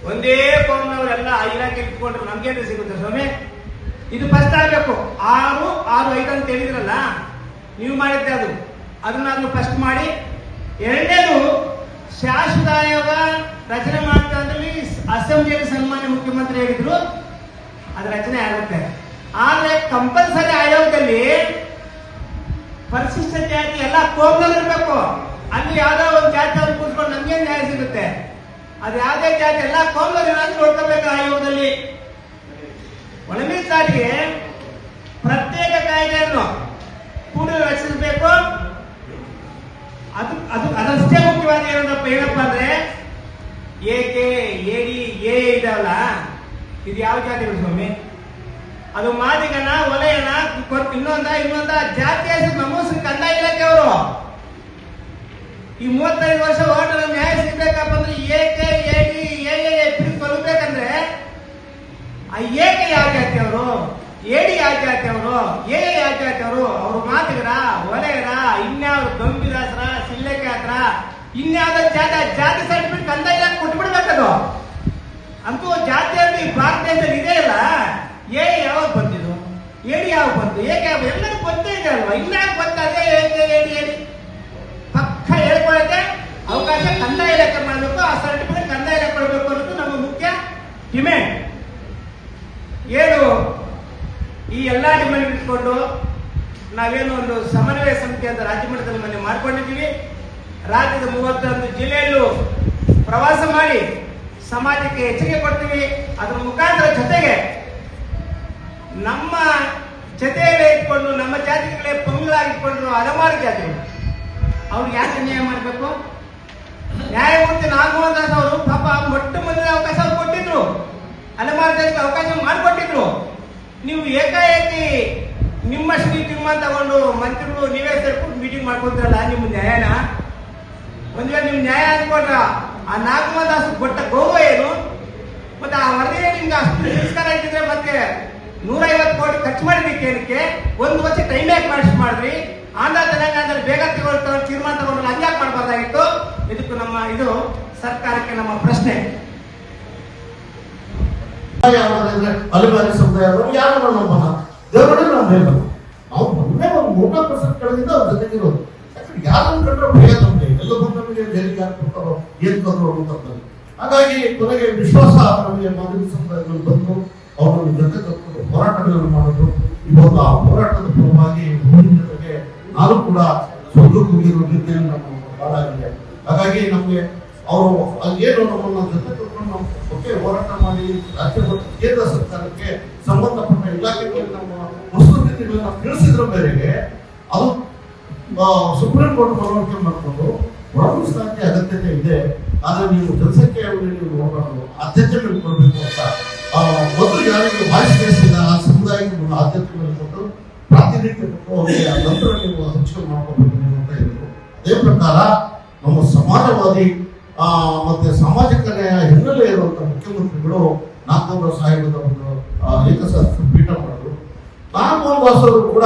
ಒಂದೇ ಕೋಮ್ನವರೆಲ್ಲ ಇಲಾಖೆ ಇಟ್ಕೊಂಡ್ರೆ ನಮ್ಗೇನು ಸಿಗುತ್ತೆ ಸ್ವಾಮಿ? ಇದು ಫಸ್ಟ್ ಆಗಬೇಕು. ಆರು ಆರು, ಐದು ಅಂತ ಹೇಳಿದ್ರಲ್ಲ, ನೀವು ಮಾಡಿದ್ದೆ ಅದು. ಅದನ್ನ ಫಸ್ಟ್ ಮಾಡಿ. ಎರಡನೇದು ಶಾಶ್ವತ ಆಯೋಗ ರಚನೆ ಮಾಡ್ತಾ ಅಂದ್ರೆ ಅಸೆಂಬ್ಲಿಯಲ್ಲಿ ಸನ್ಮಾನ್ಯ ಮುಖ್ಯಮಂತ್ರಿ ಹೇಳಿದ್ರು. ಅದು ರಚನೆ ಆಗುತ್ತೆ. ಆದ್ರೆ ಕಂಪಲ್ಸರಿ ಆಯೋಗದಲ್ಲಿ ಪರಿಶಿಷ್ಟ ಜಾತಿ ಎಲ್ಲ ಕೋಮಲ್ ಇರಬೇಕು. ಅಲ್ಲಿ ಯಾವ್ದೋ ಒಂದು ಜಾತಿ ಅವ್ರು ಕೂತ್ಕೊಂಡು ನಮ್ಗೆ ನ್ಯಾಯ ಸಿಗುತ್ತೆ? ಅದು ಯಾವ್ದೇ ಜಾತಿ, ಎಲ್ಲ ಇರೋದು ನೋಡ್ಕೋಬೇಕು ಆಯೋಗದಲ್ಲಿ. ಸಾರಿಗೆ ಪ್ರತ್ಯೇಕ ಕಾಯ್ದೆಯನ್ನು ಕೂಡ ರಚಿಸಬೇಕು. ಅದು ಅದು, ಅದಷ್ಟೇ ಮುಖ್ಯವಾಗಿ ಏನಪ್ಪ ಏನಪ್ಪ ಅಂದ್ರೆ ಏಕೆ ಏಡಿ ಎ ಇದಲ್ಲ ಇದು ಯಾವ ಜಾತಿಗಳು ಸ್ವಾಮಿ? ಅದು ಮಾದಿಗನ, ಒಲೆಯನ ಇನ್ನೊಂದ ಇನ್ನೊಂದ ಜಾತಿ ಹೆಸರು ನಮೂಸರು ಕಂದಾಯ ಇಲಾಖೆ ಅವರು. ಈ ಮೂವತ್ತೈದು ವರ್ಷ ಹೋರಾಟದ ನ್ಯಾಯ ಸಿಗ್ಬೇಕಪ್ಪ ಅಂದ್ರೆ ಏಕೆ ಏಡಿ ಪಿರಿದು ಕೊಲ್ಬೇಕಂದ್ರೆ ಆ ಏಕೆ ಯಾವ ಜಾತಿಯವರು ಏಡಿ ಯಾವ ಏ ಎ ಯಾವ ಜಾತಿಯವರು ಅವ್ರು ಮಾತಿಗರ, ಒಲೆಯರ, ಇನ್ಯಾವ್ರು ಗಂಭೀರಾಸ್ರ ಸಿಲ್ಲೆಕೆ ಹತ್ರ ಇನ್ಯಾವ್ದ ಜಾತಿ ಜಾತಿ ಸರ್ಟಿಫಿಕೇಟ್ ಕಂದಾಯ ಇಲ್ಲ ಕೊಟ್ಬಿಡ್ಬೇಕದು. ಅಂತೂ ಜಾತಿಯಲ್ಲಿ ಭಾರತ ದೇಶದಲ್ಲಿ ಇದೆ ಇಲ್ಲ ಏ ಯಾವಾಗ ಬಂದಿದ್ದು? ಏಡಿ ಯಾವಾಗ ಬಂತು ಏಕೆ ಎಲ್ಲರೂ ಗೊತ್ತೇ ಇದೆ ಅಲ್ವಾ? ಇನ್ಯಾಕೆ ಗೊತ್ತಾದೆ ಏಕೆ ಏಡಿ ಏಡಿ ಪಕ್ಕ ಹೇಳ್ಕೊಳಕ್ಕೆ ಅವಕಾಶ ಕಂದಾಯ ಇಲಾಖೆ ಮಾಡಬೇಕು, ಆ ಸರ್ಟಿಫಿಕೇಟ್ ಕಂದಾಯ ಇಲಾಖೆ ಕೊಡಬೇಕು ಅನ್ನೋದು ನಮ್ಮ ಮುಖ್ಯ ಡಿಮ್ಯಾಂಡ್ ಏನು? ಈ ಎಲ್ಲ ಡಿಮ್ಯಾಂಡ್ ಇಟ್ಕೊಂಡು ನಾವೇನು ಒಂದು ಸಮನ್ವಯ ಸಮಿತಿ ಅಂತ ರಾಜ್ಯ ಮಟ್ಟದಲ್ಲಿ ಮೊನ್ನೆ ಮಾಡ್ಕೊಂಡಿದ್ದೀವಿ. ರಾಜ್ಯದ ಮೂವತ್ತೊಂದು ಜಿಲ್ಲೆಯಲ್ಲೂ ಪ್ರವಾಸ ಮಾಡಿ ಸಮಾಜಕ್ಕೆ ಎಚ್ಚರಿಕೆ ಕೊಡ್ತೀವಿ. ಅದರ ಮುಖಾಂತರ ಜೊತೆಗೆ ನಮ್ಮ ಜೊತೆಯಲ್ಲೇ ಇಟ್ಕೊಂಡು, ನಮ್ಮ ಜಾತಿಗಳೇ ಪೊಂಗಲಾಗಿಟ್ಕೊಂಡು ಹಲವಾರು ಜಾತಿಗಳು. ಅವ್ರಿಗೆ ಯಾಕೆ ನ್ಯಾಯ ಮಾಡಬೇಕು? ನ್ಯಾಯಮೂರ್ತಿ ನಾಗಮೋಹನ್ ದಾಸ್ ಅವರು ಪಾಪ ಮೊಟ್ಟ ಮೊದಲ ಅವಕಾಶ ಕೊಟ್ಟಿದ್ರು. ಹಲವಾರು ಜಾತಿಗೆ ಅವಕಾಶ ಮಾಡಿಕೊಟ್ಟಿದ್ರು. ನೀವು ಏಕಾಏಕಿ ನಿಮ್ಮ ಶ್ರೀ ತೀರ್ಮಾನ ತಗೊಂಡು ಮಂತ್ರಿಗಳು ನೀವೇ ಸೇರ್ಕೊಂಡು ಮೀಟಿಂಗ್ ಮಾಡ್ಕೊತೀರಲ್ಲ ನಿಮ್ಮ ನ್ಯಾಯನ? ಒಂದ್ ವೇಳೆ ನಿಮ್ ನ್ಯಾಯ ಅನ್ಕೊಂಡ್ರ ಆ ನಾಗಮದಾಸ್ ದಾಸ್ ಕೊಟ್ಟ ಗೌರವ ಏನು? ಮತ್ತೆ ಆ ವರದಿ ನಿಮ್ಗೆ ಅಷ್ಟು ತಿರಸ್ಕಾರ ಇಟ್ಟಿದ್ರೆ ಮತ್ತೆ ನೂರೈವತ್ತು ಕೋಟಿ ಖರ್ಚು ಮಾಡಿದ್ದಕ್ಕೆ ಏನಕ್ಕೆ? ಒಂದು ವರ್ಷ ಟೈಮ್ ಯಾಕೆ ಮಾಡಿಸ್ ಮಾಡ್ರಿ ಆಂಧ್ರ, ತೆಲಂಗಾಣದಲ್ಲಿ ಬೇಗ ತಗೊಳ್ತಾ ತೀರ್ಮಾನ ತಗೊಂಡ್ರೆ ಹಂಗ್ಯಾಕೆ ಮಾಡಬಾರ್ದಾಗಿತ್ತು? ಇದಕ್ಕೂ ನಮ್ಮ, ಇದು ಸರ್ಕಾರಕ್ಕೆ ನಮ್ಮ ಪ್ರಶ್ನೆ. ಯಾರಾದ್ರೆ ಅಲೆಮಾರಿ ಸಮುದಾಯದವರು ಯಾರು ನಂಬಲ್ಲ ದೇವರೇ ನಾವು ನಂಬಲ್ಲ ನಾವು ಮೊನ್ನೆ ಒಂದು ಮೂರ್ನಾಲ್ಕು ಪರ್ಸೆಂಟ್ ಕೆಳಗಿಂದ ಅವ್ರ ಜೊತೆಗಿರೋದು ಯಾಕಂದ್ರೆ ಯಾರನ್ನು ಕಂಡ್ರೆ ಭಯ ತಂದೆ ಎಲ್ಲ ನಮಗೆ ಜೈಲಿಗೆ ಹಾಕ್ಬಿಡ್ತಾರೋ ಏನ್ ತಂದ್ರು ಅಂತ ಹಾಗಾಗಿ ಕೊನೆಗೆ ವಿಶ್ವಾಸ ನಮಗೆ ಮಾದರಿ ಸಮುದಾಯಗಳು ಬಂದು ಅವರನ್ನು ಜೊತೆ ತಕ್ಕೊಂಡು ಹೋರಾಟಗಳನ್ನು ಮಾಡಿದ್ರು ಇವತ್ತು ಆ ಹೋರಾಟದ ಫಲವಾಗಿ ಮುಂದಿನ ಜೊತೆಗೆ ನಾನು ಕೂಡ ಸ್ವರ್ಗಕ್ಕೆ ಹೋಗಿರೋ ನಮ್ಮ ಬಾಳಾಗಿದೆ ಹಾಗಾಗಿ ನಮಗೆ ಅವರು ಏನು ನಮ್ಮನ್ನು ಜೊತೆ ತಗೊಂಡು ಒಟ್ಟಿಗೆ ಹೋರಾಟ ಮಾಡಿ ರಾಜ್ಯ ಕೇಂದ್ರ ಸರ್ಕಾರಕ್ಕೆ ಸಂಬಂಧಪಟ್ಟ ಇಲಾಖೆಗಳಿಗೆ ನಮ್ಮ ವಸ್ತುಸ್ಥಿತಿಗಳನ್ನ ತಿಳಿಸಿದ್ರ ಮೇರೆಗೆ ಅದು ಸುಪ್ರೀಂ ಕೋರ್ಟ್ ಮನವರಿಕೆ ಮಾಡಿಕೊಂಡು ಒಳಮೀಸಲಾತಿ ಅಗತ್ಯತೆ ಇದೆ. ಆದ್ರೆ ನೀವು ಕೆಲಸಕ್ಕೆ ನೀವು ಆದ್ಯತೆ ಆದ್ಯತೆಗಳು ಕೊಡಬೇಕು ಅಂತ ಮೊದಲು ಯಾರಿಗೆ ವಾಯ್ಸ್ ಬೇಸಿದ ಆ ಸಮುದಾಯಕ್ಕೆ ಒಂದು ಆದ್ಯತೆಗಳನ್ನು ಕೊಟ್ಟು ಪ್ರಾತಿನಿಧ್ಯ ಕೊಟ್ಟು ಅವರಿಗೆ ನಂತರ ನೀವು ಹಂಚಿಕೆ ಮಾಡ್ಕೋಬೇಕು ಅಂತ ಹೇಳಿದ್ರು. ಅದೇ ಪ್ರಕಾರ ನಮ್ಮ ಸಮಾಜವಾದಿ ಮತ್ತೆ ಸಾಮಾಜಿಕ ನ್ಯಾಯ ಹಿನ್ನೆಲೆ ಇರುವಂತಹ ಮುಖ್ಯಮಂತ್ರಿಗಳು ನಾಗಮೋಹನ್ ಸಾಹೇಬದ ಒಂದು ಏಕಸಾಸ್ತ್ರ ಪೀಠ ಮಾಡಿದ್ರು. ನಾಗಮೋಹನ್ ದಾಸ್ ಅವರು ಕೂಡ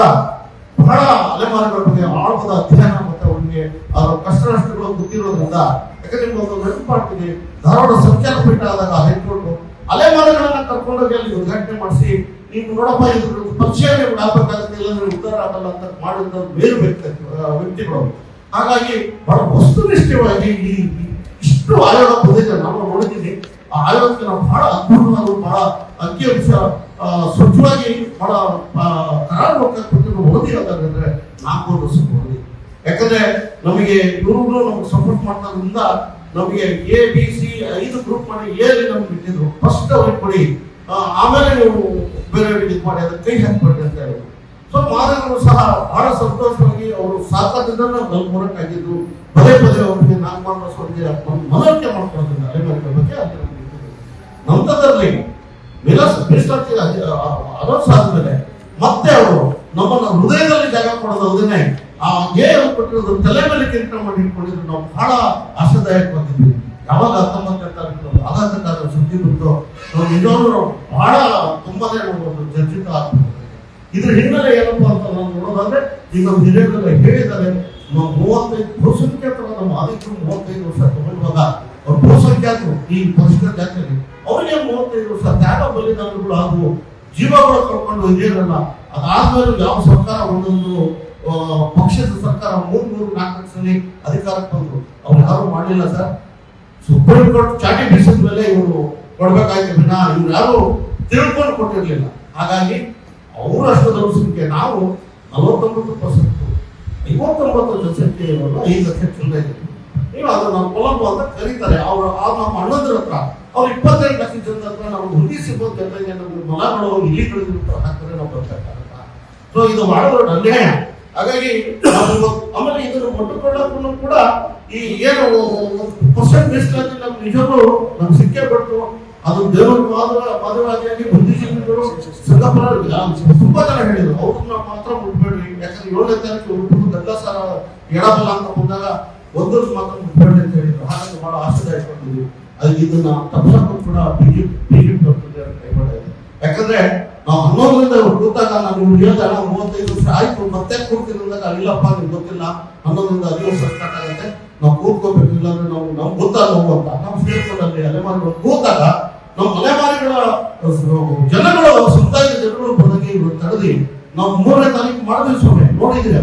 ಬಹಳ ಅಲೆಮಾರಿಗಳ ಬಗ್ಗೆ ಆಳವಾದ ಅಧ್ಯಯನ ಮತ್ತೆ ಅವರಿಗೆ ಅವರ ಕಷ್ಟ ನಷ್ಟಗಳು ಗೊತ್ತಿರೋದ್ರಿಂದ, ಯಾಕಂದ್ರೆ ಒಂದು ಒಂದು ಮಾಡ್ತೀನಿ ಧಾರವಾಡ ಸಂಚಾರ ಪೀಠ ಆದಾಗ ಹೈಕೋರ್ಟ್ ಅಲೆಮಾರಿಗಳನ್ನ ಕರ್ಕೊಂಡೋಗಿ ಅಲ್ಲಿ ಉದ್ಘಾಟನೆ ಮಾಡಿಸಿ ನೀವು ನೋಡಪ್ಪ ಇದ್ರ ಪರಿಚಯ ಆಗ್ಬೇಕಾಗುತ್ತೆ ಇಲ್ಲಾಂದ್ರೆ ಉದ್ಧಾರ ಆಗಲ್ಲ ಅಂತ ಮಾಡಿದ ಬೇರೆ ವ್ಯಕ್ತಿ ವ್ಯಕ್ತಿಗಳು. ಹಾಗಾಗಿ ಬಹಳ ವಸ್ತುನಿಷ್ಠವಾಗಿ ಈ- ಇಷ್ಟು ಆಯೋಗ ಪ್ರದೇಶ ನಾವು ನೋಡಿದ್ದೀನಿ. ಆ ಆಯೋಗಕ್ಕೆ ನಾವು ಬಹಳ ಅಪೂರ್ಣವಾದ ಬಹಳ ಅಂಕಿ ಅಂಶ ಸ್ವಚ್ಛವಾಗಿ ಬಹಳ ಕರಾರುವಕ್ಕಾಗಿ ಓದಿ ಯಾವ್ದಾದ್ರೆ ನಾಲ್ಕು ಓದಿ. ಯಾಕಂದ್ರೆ ನಮಗೆ ಇವರು ನಮ್ಗೆ ಸಪೋರ್ಟ್ ಮಾಡೋದ್ರಿಂದ ನಮಗೆ ಎ ಬಿ ಸಿ ಐದು ಗ್ರೂಪ್ ಮಾಡಿ ಎಲ್ಲಿ ನಮ್ಗೆ ಬಿಟ್ಟಿದ್ರು. ಫಸ್ಟ್ ಅವ್ರಿಗೆ ಕೊಡಿ. ಆಮೇಲೆ ನೀವು ಬೇರೆ ಇದು ಮಾಡಿ, ಅದಕ್ಕೆ ಕೈ ಹಾಕ್ಬೇಡ್ರಿ ಅಂತ ಹೇಳಿದ್ರು ಸೊ ಮಾದರಿಗಳು ಸಹ ಬಹಳ ಸಂತೋಷವಾಗಿ ಅವರು ಸಾಕಾದಿಂದ ಆಗಿದ್ದು, ಪದೇ ಪದೇ ಅವರಿಗೆ ನಾಗಮಾನ ಅವರಿಗೆ ಮನವರಿಕೆ ಮಾಡ್ಕೊಳ್ತಿದ್ದಾರೆ ಅಲೆಮಾರಿಕೆ ಬಗ್ಗೆ. ನಂತರದಲ್ಲಿ ವಿಲಾಸ ಮೀಸಲಾತಿ ಅನೌನ್ಸ್ ಆದ್ಮೇಲೆ ಮತ್ತೆ ಅವರು ನಮ್ಮನ್ನ ಹೃದಯದಲ್ಲಿ ಜಾಗ ಕೊಡೋದಲ್ಲದೆ ಆ ಏ ಕೊಟ್ಟಿರೋದು ತಲೆ ಮೇಲೆ ಕಿರೀಟ ಮಾಡಿ ಇಟ್ಕೊಂಡಿದ್ರು ನಾವು ಬಹಳ ಆಶಾದಾಯಕವಾಗಿದ್ವಿ ಯಾವಾಗ ಹತ್ತೊಂಬತ್ತನೇ ತಾರೀಕು ಆಘಾತಕಾರ ಸುದ್ದಿ ಬಂತು. ನಾವು ನಿಜವಾಗ್ಲೂ ಬಹಳ ತುಂಬಾನೇ ಒಂದು ಚರ್ಚಿತ ಆಗ್ಬಿಟ್ಟಿದೆ. ಇದ್ರ ಹಿನ್ನೆಲೆ ಏನಪ್ಪಾ ಅಂತ ನಾವು ನೋಡೋದಾದ್ರೆ, ಈಗ ನಮ್ಮ ಹಿರಿಯರೆಲ್ಲ ಹೇಳಿದ್ದಾರೆ ನಾವು ಮೂವತ್ತೈದು ಬಹುಸಂಖ್ಯಾತರ ನಮ್ಮ ಮೂವತ್ತೈದು ವರ್ಷ ತಗೊಂಡಾಗ ಅವ್ರು ಬಹುಸಂಖ್ಯಾತರು ಈ ಪರಿಷ್ಕೃತ ಜಾತಿಯಲ್ಲಿ. ಅವ್ರಿಗೆ ಮೂವತ್ತೈದು ವರ್ಷ ತ್ಯಾಗ, ಬಲಿದಾನಗಳು ಹಾಗೂ ಜೀವಗಳು ಕಳ್ಕೊಂಡು ಅದು ಅದಾದ್ಮೇಲೆ ಯಾವ ಸರ್ಕಾರ, ಒಂದೊಂದು ಪಕ್ಷದ ಸರ್ಕಾರ ಮೂರ್, ಮೂರು, ನಾಲ್ಕು ಸಲ ಅಧಿಕಾರಕ್ಕೆ ಬಂದ್ರು. ಅವ್ರು ಯಾರು ಮಾಡಲಿಲ್ಲ ಸರ್. ಸುಪ್ರೀಂ ಕೋರ್ಟ್ ಚಾಟಿ ಬೀಸಿದ ಮೇಲೆ ಇವರು ಕೊಡ್ಬೇಕಾಯ್ತು, ವಿನ, ಇವ್ರು ಯಾರು ತಿಳ್ಕೊಂಡು ಕೊಟ್ಟಿರ್ಲಿಲ್ಲ. ಹಾಗಾಗಿ ಅವರು ಅಷ್ಟು ಜನಸಂಖ್ಯೆ ನಾವು ನಲವತ್ತೊಂಬತ್ತು ಪರ್ಸೆಂಟ್. ಐವತ್ತೊಂಬತ್ತು ಜನಸಂಖ್ಯೆ ಇರೋಲ್ಲ ಐದು ಲಕ್ಷ ಚಿಲ್ಲರೆ ನೀವು ಅದನ್ನ ಕೊಲಂಬೋ ಅಂತ ಕರೀತಾರೆ. ಅವರು ಆ ನಮ್ಮ ಅಣ್ಣದ್ರ ಹತ್ರ ಅವ್ರು ಇಪ್ಪತ್ತೈದು ಲಕ್ಷ ಜನದ ಹತ್ರ ನಾವು ಹುಡುಗಿಸಿ ಬಂದ ಜನರಿಗೆ ನಮ್ಗೆ ಇಲ್ಲಿ ಬೆಳೆದಿರ್ತಾರೆ ಹಾಕಿದ್ರೆ ನಾವು ಬರ್ತಕ್ಕಂಥ ಸೊ ಇದು ಬಹಳ ದೊಡ್ಡ ಅನ್ಯಾಯ ಹಾಗಾಗಿ ಆಮೇಲೆ ಇದನ್ನು ಮೊಟ್ಟುಕೊಳ್ಳಕ್ಕೂ ಕೂಡ ಈ ಏನು ಪರ್ಸೆಂಟ್ ಮೀಸಲಾತಿ ನಮ್ಗೆ ನಿಜವೂ ನಮ್ಗೆ ಸಿಕ್ಕೇ ಬಿಟ್ಟು ಅದು ದೇವರ ಮಾದರಿಯಾಗಿ ಮಾಧವಾದಿಯಾಗಿ ಬುದ್ಧಿಜೀವಿಗಳು ಸಂಗಪ್ಪನ ತುಂಬಾ ಜನ ಹೇಳಿದ್ರು ನಾವು ಮಾತ್ರ ಮುಟ್ಬೇಡ್ರಿ ಯಾಕಂದ್ರೆ ಏಳನೇ ತಾರೀಕು ಹುಡುಗರು ಗಂಡ ಸಾರ ಎಡಬಲ್ಲ ಅಂತ ಬಂದಾಗ ಒಂದೊಂದು ಮಾತ್ರ ಮುಟ್ಬೇಡ್ರಿ ಅಂತ ಹೇಳಿದ್ರು. ಹಾಗಾಗಿ ಬಹಳ ಆಶಾದಾಯಕವಾಗಿದ್ವಿ ಅದಕ್ಕೆ ಇದನ್ನ ತಪ್ಪಿಸಕ್ಕೂ ಕೂಡ ಬಿಜೆಪಿ ಬಿಜೆಪಿ ಮಾಡಿದೆ ಯಾಕಂದ್ರೆ ನಾವು ಹನ್ನೊಂದರಿಂದ ಕೂತಾಗ ನಾನು ಹೇಳ್ದಾಗ ಮೂವತ್ತೈದು ವರ್ಷ ಆಯ್ತು, ಮತ್ತೆ ಕೂರ್ತೀನಿ ಅಂದಾಗ ಇಲ್ಲಪ್ಪ ನಿಮ್ಗೆ ಗೊತ್ತಿಲ್ಲ. ಹನ್ನೊಂದರಿಂದ ಹದಿನೇಳು ವರ್ಷ ಸ್ಟಾರ್ಟ್ ಆಗುತ್ತೆ. ನಾವು ಕೂತ್ಕೋಬೇಕು ಇಲ್ಲಾಂದ್ರೆ ನಾವು ನಮ್ಗೆ ಗೊತ್ತಾಗ ಅಂತ ನಾವು ಸೇರ್ಕೊಂಡಲ್ಲಿ ಅಲೆಮಾರಿಗಳು ಕೂತಾಗ ನಮ್ಮ ಅಲೆಮಾರಿಗಳ ಜನಗಳು ಸಮುದಾಯದ ಜನರು ಬಂದಾಗ ತಡೆದಿ ನಾವು ಮೂರನೇ ತಾರೀಕು ಮಾಡಿದ್ವಿ ಸ್ವಾಮಿ ನೋಡಿದ್ರೆ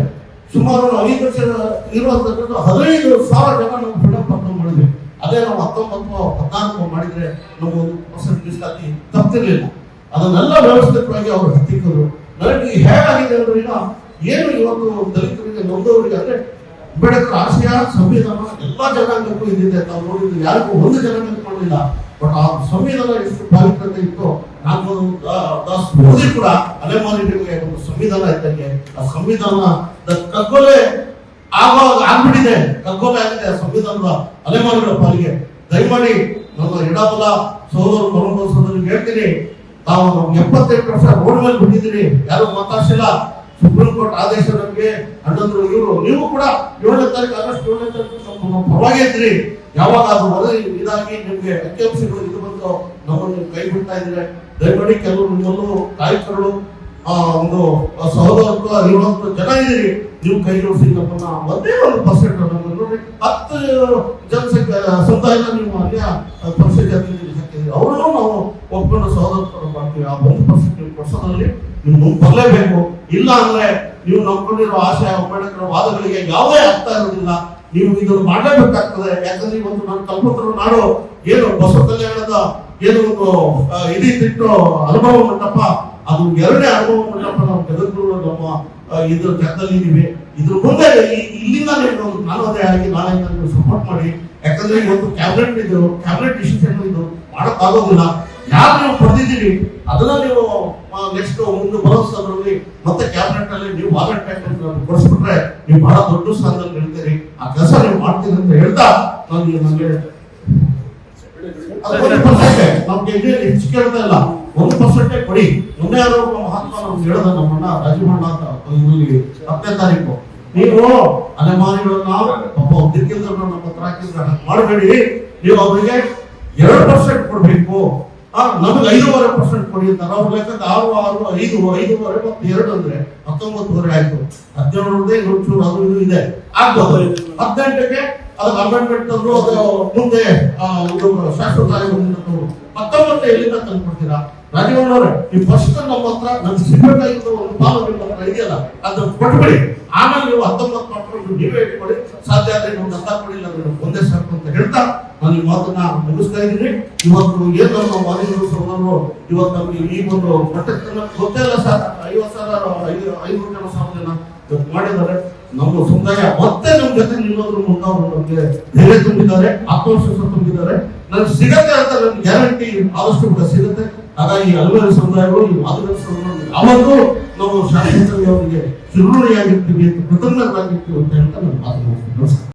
ಸುಮಾರು ಐದು ವರ್ಷ ಇರುವಂತಕ್ಕಂಥ ಹದಿನೈದು ಸಾವಿರ ಜನ ನಾವು ಫ್ರೀಡಮ್ ಪತ್ರ ಮಾಡಿದ್ವಿ. ಅದೇ ನಾವು ಹತ್ತೊಂಬತ್ತು ಹದಿನಾಲ್ಕು ಮಾಡಿದ್ರೆ ನಮ್ಗೆ ಒಂದು ಪರ್ಸೆಂಟ್ ಮೀಸಲಾತಿ ತಪ್ಪಿರ್ಲಿಲ್ಲ ಅದನ್ನೆಲ್ಲ ವ್ಯವಸ್ಥಿತವಾಗಿ ಅವರು ಹತ್ತಿಕ್ಕರು. ನನಗೆ ಹೇಗಾಗಿದೆ ಅಂದ್ರೆ ಈಗ ಏನು ಇವತ್ತು ದಲಿತರಿಗೆ ನೊಂದವರಿಗೆ ಅಂದ್ರೆ ಅಂಬೇಡ್ಕರ್ ಆಶಯ ಸಂವಿಧಾನ ಎಲ್ಲಾ ಜನಾಂಗಕ್ಕೂ ಇದ್ದಿದೆ. ನಾವು ನೋಡಿದ್ರೆ ಯಾರಿಗೂ ಒಂದು ಜನಾಂಗಕ್ಕೆ ಮಾಡಲಿಲ್ಲ ಬಟ್ ಆ ಸಂವಿಧಾನ ಎಷ್ಟು ಪಾವಿತ್ರತೆ ಇತ್ತು ನಾನು ದಾಸ್ ಮೋದಿ ಕೂಡ ಅಲೆಮಾರಿಗಳಿಗೆ ಒಂದು ಸಂವಿಧಾನ ಇದ್ದಂಗೆ ಆ ಸಂವಿಧಾನದ ಕಗ್ಗೊಲೆ ಆಗುವಾಗ ಆಗ್ಬಿಟ್ಟಿದೆ. ಕಗ್ಗೊಲೆ ಆಗಿದೆ, ಆ ಸಂವಿಧಾನದ ಅಲೆಮಾರಿಗಳ ಪಾಲಿಗೆ. ದಯಮಾಡಿ ನನ್ನ ಎಡಬಲ ಸೋದರ ಮನೋಭವ ಸೋದರಿಗೆ ಹೇಳ್ತೀನಿ. ತಾವು ಎಪ್ಪತ್ತೆಂಟು ವರ್ಷ ರೋಡ್ ಮೇಲೆ ಬಿಟ್ಟಿದ್ದೀರಿ ಯಾರು ಮಾತಾಡ್ಸಿಲ್ಲ. ಸುಪ್ರೀಂ ಕೋರ್ಟ್ ಆದೇಶ ನಮಗೆ. ಅಣ್ಣಂದ್ರು, ಇವರು, ನೀವು ಕೂಡ ಏಳನೇ ತಾರೀಕು, ಆಗಸ್ಟ್ ಏಳನೇ ತಾರೀಕು ನಮ್ಮ ನಮ್ಮ ಪರವಾಗಿ ಇದ್ರಿ ಯಾವಾಗ ಅದು ವರದಿ ಇದಾಗಿ ನಿಮ್ಗೆ ಅಂಕಿಅಂಶಗಳು ಇದು ಬಂದು ನಮ್ಮನ್ನು ಕೈ ಬಿಡ್ತಾ ಇದ್ರೆ ದಯಮಾಡಿ ಕೆಲವರು ನಿಮ್ಮಲ್ಲೂ ಕಾಯಕರು ಆ, ಒಂದು ಸಹೋದರತ್ವ ಇರುವಂತ ಜನ ಇದೀರಿ ನೀವು ಕೈ ಜೋಡಿಸಿ ನಮ್ಮನ್ನ ಒಂದೇ ಒಂದು ಪರ್ಸೆಂಟ್ ಹತ್ತು ಜನಸಂಖ್ಯೆ ಸಮುದಾಯದ ನೀವು ಪರ್ಸೆಂಟ್ ಜಾತಿಯಲ್ಲಿ ಹಾಕಿದ್ರಿ ಅವರನ್ನು ನಾವು ಒಪ್ಕೊಂಡು ಸಹೋದರತ್ವ ಮಾಡ್ತೀವಿ. ಆ ಒಂದು ಪರ್ಸೆಂಟ್ ನೀವು ಕೊಡ್ಸೋದ್ರಲ್ಲಿ ನೀವು ಬರಲೇಬೇಕು ಇಲ್ಲ ಅಂದ್ರೆ ನೀವು ನಂಬ್ಕೊಂಡಿರೋ ಆಶಯ ಅಂಬೇಡ್ಕರ್ ವಾದಗಳಿಗೆ ಯಾವುದೇ ಅರ್ಥ ಇರೋದಿಲ್ಲ ನೀವು ಇದನ್ನು ಮಾಡಲೇಬೇಕಾಗ್ತದೆ. ಯಾಕಂದ್ರೆ ಇವತ್ತು ನಾನು ಕಲ್ಪತರು ನಾಡು ಏನು ಬಸವ ಕಲ್ಯಾಣದ ಏನು ಒಂದು ಇಡೀ ತಿಟ್ಟು ಅನುಭವ ಮಂಟಪ, ಅದು ಎರಡನೇ ಅನುಭವ ಮಂಟಪ ನಾವು ತೆಗೆದುಕೊಂಡು ನಮ್ಮ ಇದ್ರ ಜಾಗದಲ್ಲಿ ಇದೀವಿ ಇದ್ರ ಮುಂದೆ ಇಲ್ಲಿಂದ ನೀವು ಒಂದು ಅದೇ ಆಗಿ ನಾಳೆ ನೀವು ಸಪೋರ್ಟ್ ಮಾಡಿ. ಯಾಕಂದ್ರೆ ಇವತ್ತು ಕ್ಯಾಬಿನೆಟ್ ಇದು ಕ್ಯಾಬಿನೆಟ್ ಡಿಸಿಷನ್ ಇದು ಮಾಡಕ್ಕಾಗೋದಿಲ್ಲ. ಯಾರು ನೀವು ಪಡೆದಿದ್ದೀರಿ, ಅದನ್ನ ನೀವು ನೆಕ್ಸ್ಟ್ ಮುಂದೆ ಬರೋ ಅದರಲ್ಲಿ, ಮತ್ತೆ ಕ್ಯಾಬಿನೆಟ್ ಅಲ್ಲಿ ನೀವು ವಾಲಂಟಿಯರ್ ಕೊಡಿಸ್ಬಿಟ್ರೆ ನೀವು ಬಹಳ ದೊಡ್ಡ ಸ್ಥಾನದಲ್ಲಿ ಹೇಳ್ತೀರಿ ಆ ಕೆಲಸ ನೀವು ಮಾಡ್ತೀರಿ ಅಂತ ಹೇಳ್ತಾ ನಾನು ನನಗೆ ನಮ್ಗೆ ಇಲ್ಲಿ ಹೆಚ್ಚು ಕೇಳ್ತಾ ಇಲ್ಲ. ಒಂದು ಪರ್ಸೆಂಟೇ ಕೊಡಿ. ಮೊನ್ನೆ ಒಬ್ಬ ಮಹಾತ್ಮ ನಮ್ಗೆ ಹೇಳ್ದ ನಮ್ಮಣ್ಣ ರಾಜೀವಣ್ಣ ಅಂತ ಹತ್ತನೇ ತಾರೀಕು. ನೀವು ಅಲೆಮಾರಿಗಳನ್ನ, ಪಾಪ ದಿಕ್ಕಿಂದ ನಮ್ಮ ಹತ್ರ ಹಾಕಿದ್ರೆ ಮಾಡಬೇಡಿ. ನೀವು ಅವರಿಗೆ ಎರಡು ಪರ್ಸೆಂಟ್ ಕೊಡ್ಬೇಕು. ನಮಗೆ ಐದೂವರೆ ಪರ್ಸೆಂಟ್ ಕೊಡಿ ಅಂತ ನಾವು ಲೆಕ್ಕಕ್ಕೆ ಆರು ಆರು, ಐದು, ಐದೂವರೆ ಮತ್ತು ಎರಡು ಅಂದ್ರೆ ಹತ್ತೊಂಬತ್ತುವರೆ ಆಯ್ತು. ಹದಿನೇಳರದೇ ಇನ್ನೊಂಚೂರು ಅದು ಇದು ಇದೆ. ಆಗ್ಬೋದು. ಹದಿನೆಂಟಕ್ಕೆ ಅದಕ್ಕೆ ಅಮೆಂಡ್ಮೆಂಟ್ ತಂದ್ರು ಅದು ಮುಂದೆ ಒಂದು ಶಾಶ್ವತ ಆಯೋಗ ಎಲ್ಲಿಂದ ತಂದ್ಬಿಡ್ತೀರಾ ತಂದ್ಕೊಡ್ತೀರಾ? ರಾಜೀವಣ್ಣವ್ರೆ ನೀವು ಫಸ್ಟ್ ನಮ್ಮ ಹತ್ರ ನನ್ ಸಿಗ್ಬೇಕಾಗಿದ್ದು ಒಂದು ಪಾಲು ನಿಮ್ಮ ಹತ್ರ ಇದೆಯಲ್ಲ, ಅದನ್ನ ಕೊಟ್ಬಿಡಿ. ಆಮೇಲೆ ನೀವು ಹತ್ತೊಂಬತ್ತು ಮಾಡ್ಕೊಂಡು ನೀವೇ ಇಟ್ಕೊಳ್ಳಿ ಸಾಧ್ಯ ಆದ್ರೆ ನೀವು ಅರ್ಥ ಕೊಡಿಲ್ಲ ಅಂದ್ರೆ ಒಂದೇ ಸಾಕು ಅಂತ ಹೇಳ್ತಾ ನಾನು ಈ ಮಾತನ್ನ ಮುಗಿಸ್ತಾ ಇದ್ದೀನಿ. ಇವತ್ತು ಏನು ನಮ್ಮ ವಾದಿಗಳು ಸಹೋದರರು ಇವತ್ತು ನಮಗೆ ಈ ಒಂದು ಮಟ್ಟಕ್ಕೆ ಗೊತ್ತೇ ಇಲ್ಲ ಸರ್. ಐವತ್ತು ಸಾವಿರ, ಐದು, ಐನೂರು ಜನ ಸಾವಿರ ಜನ ಮಾಡಿದ್ದಾರೆ. ನಮ್ಮ ಸಮುದಾಯ ಮತ್ತೆ ನಮ್ಮ ಜೊತೆ ನಿಲ್ಲೋದ್ರ ಮೂಲಕ ಅವರು ನಮಗೆ ಧೈರ್ಯ ತುಂಬಿದ್ದಾರೆ ಆತ್ಮವಿಶ್ವಾಸ ತುಂಬಿದ್ದಾರೆ. ನನಗೆ ಸಿಗತ್ತೆ ಅಂತ ನನ್ಗೆ ಗ್ಯಾರಂಟಿ ಆದಷ್ಟು ಕೂಡ ಸಿಗುತ್ತೆ. ಹಾಗಾಗಿ ಹಲವಾರು ಸಮುದಾಯಗಳು, ಈ ಸಮುದಾಯಗಳು ಯಾವತ್ತೂ ನಾವು ಶಾಸಕರಿಗೆ ಅವರಿಗೆ ಚಿರುಣಿಯಾಗಿರ್ತೀವಿ ಅಂತ ಕೃತಜ್ಞರಾಗಿರ್ತೀವಿ ಅಂತ ಹೇಳ್ತಾ ನಾನು ಮಾತನಾಡ್ತೀನಿ ಮುಗಿಸ್ತೇನೆ.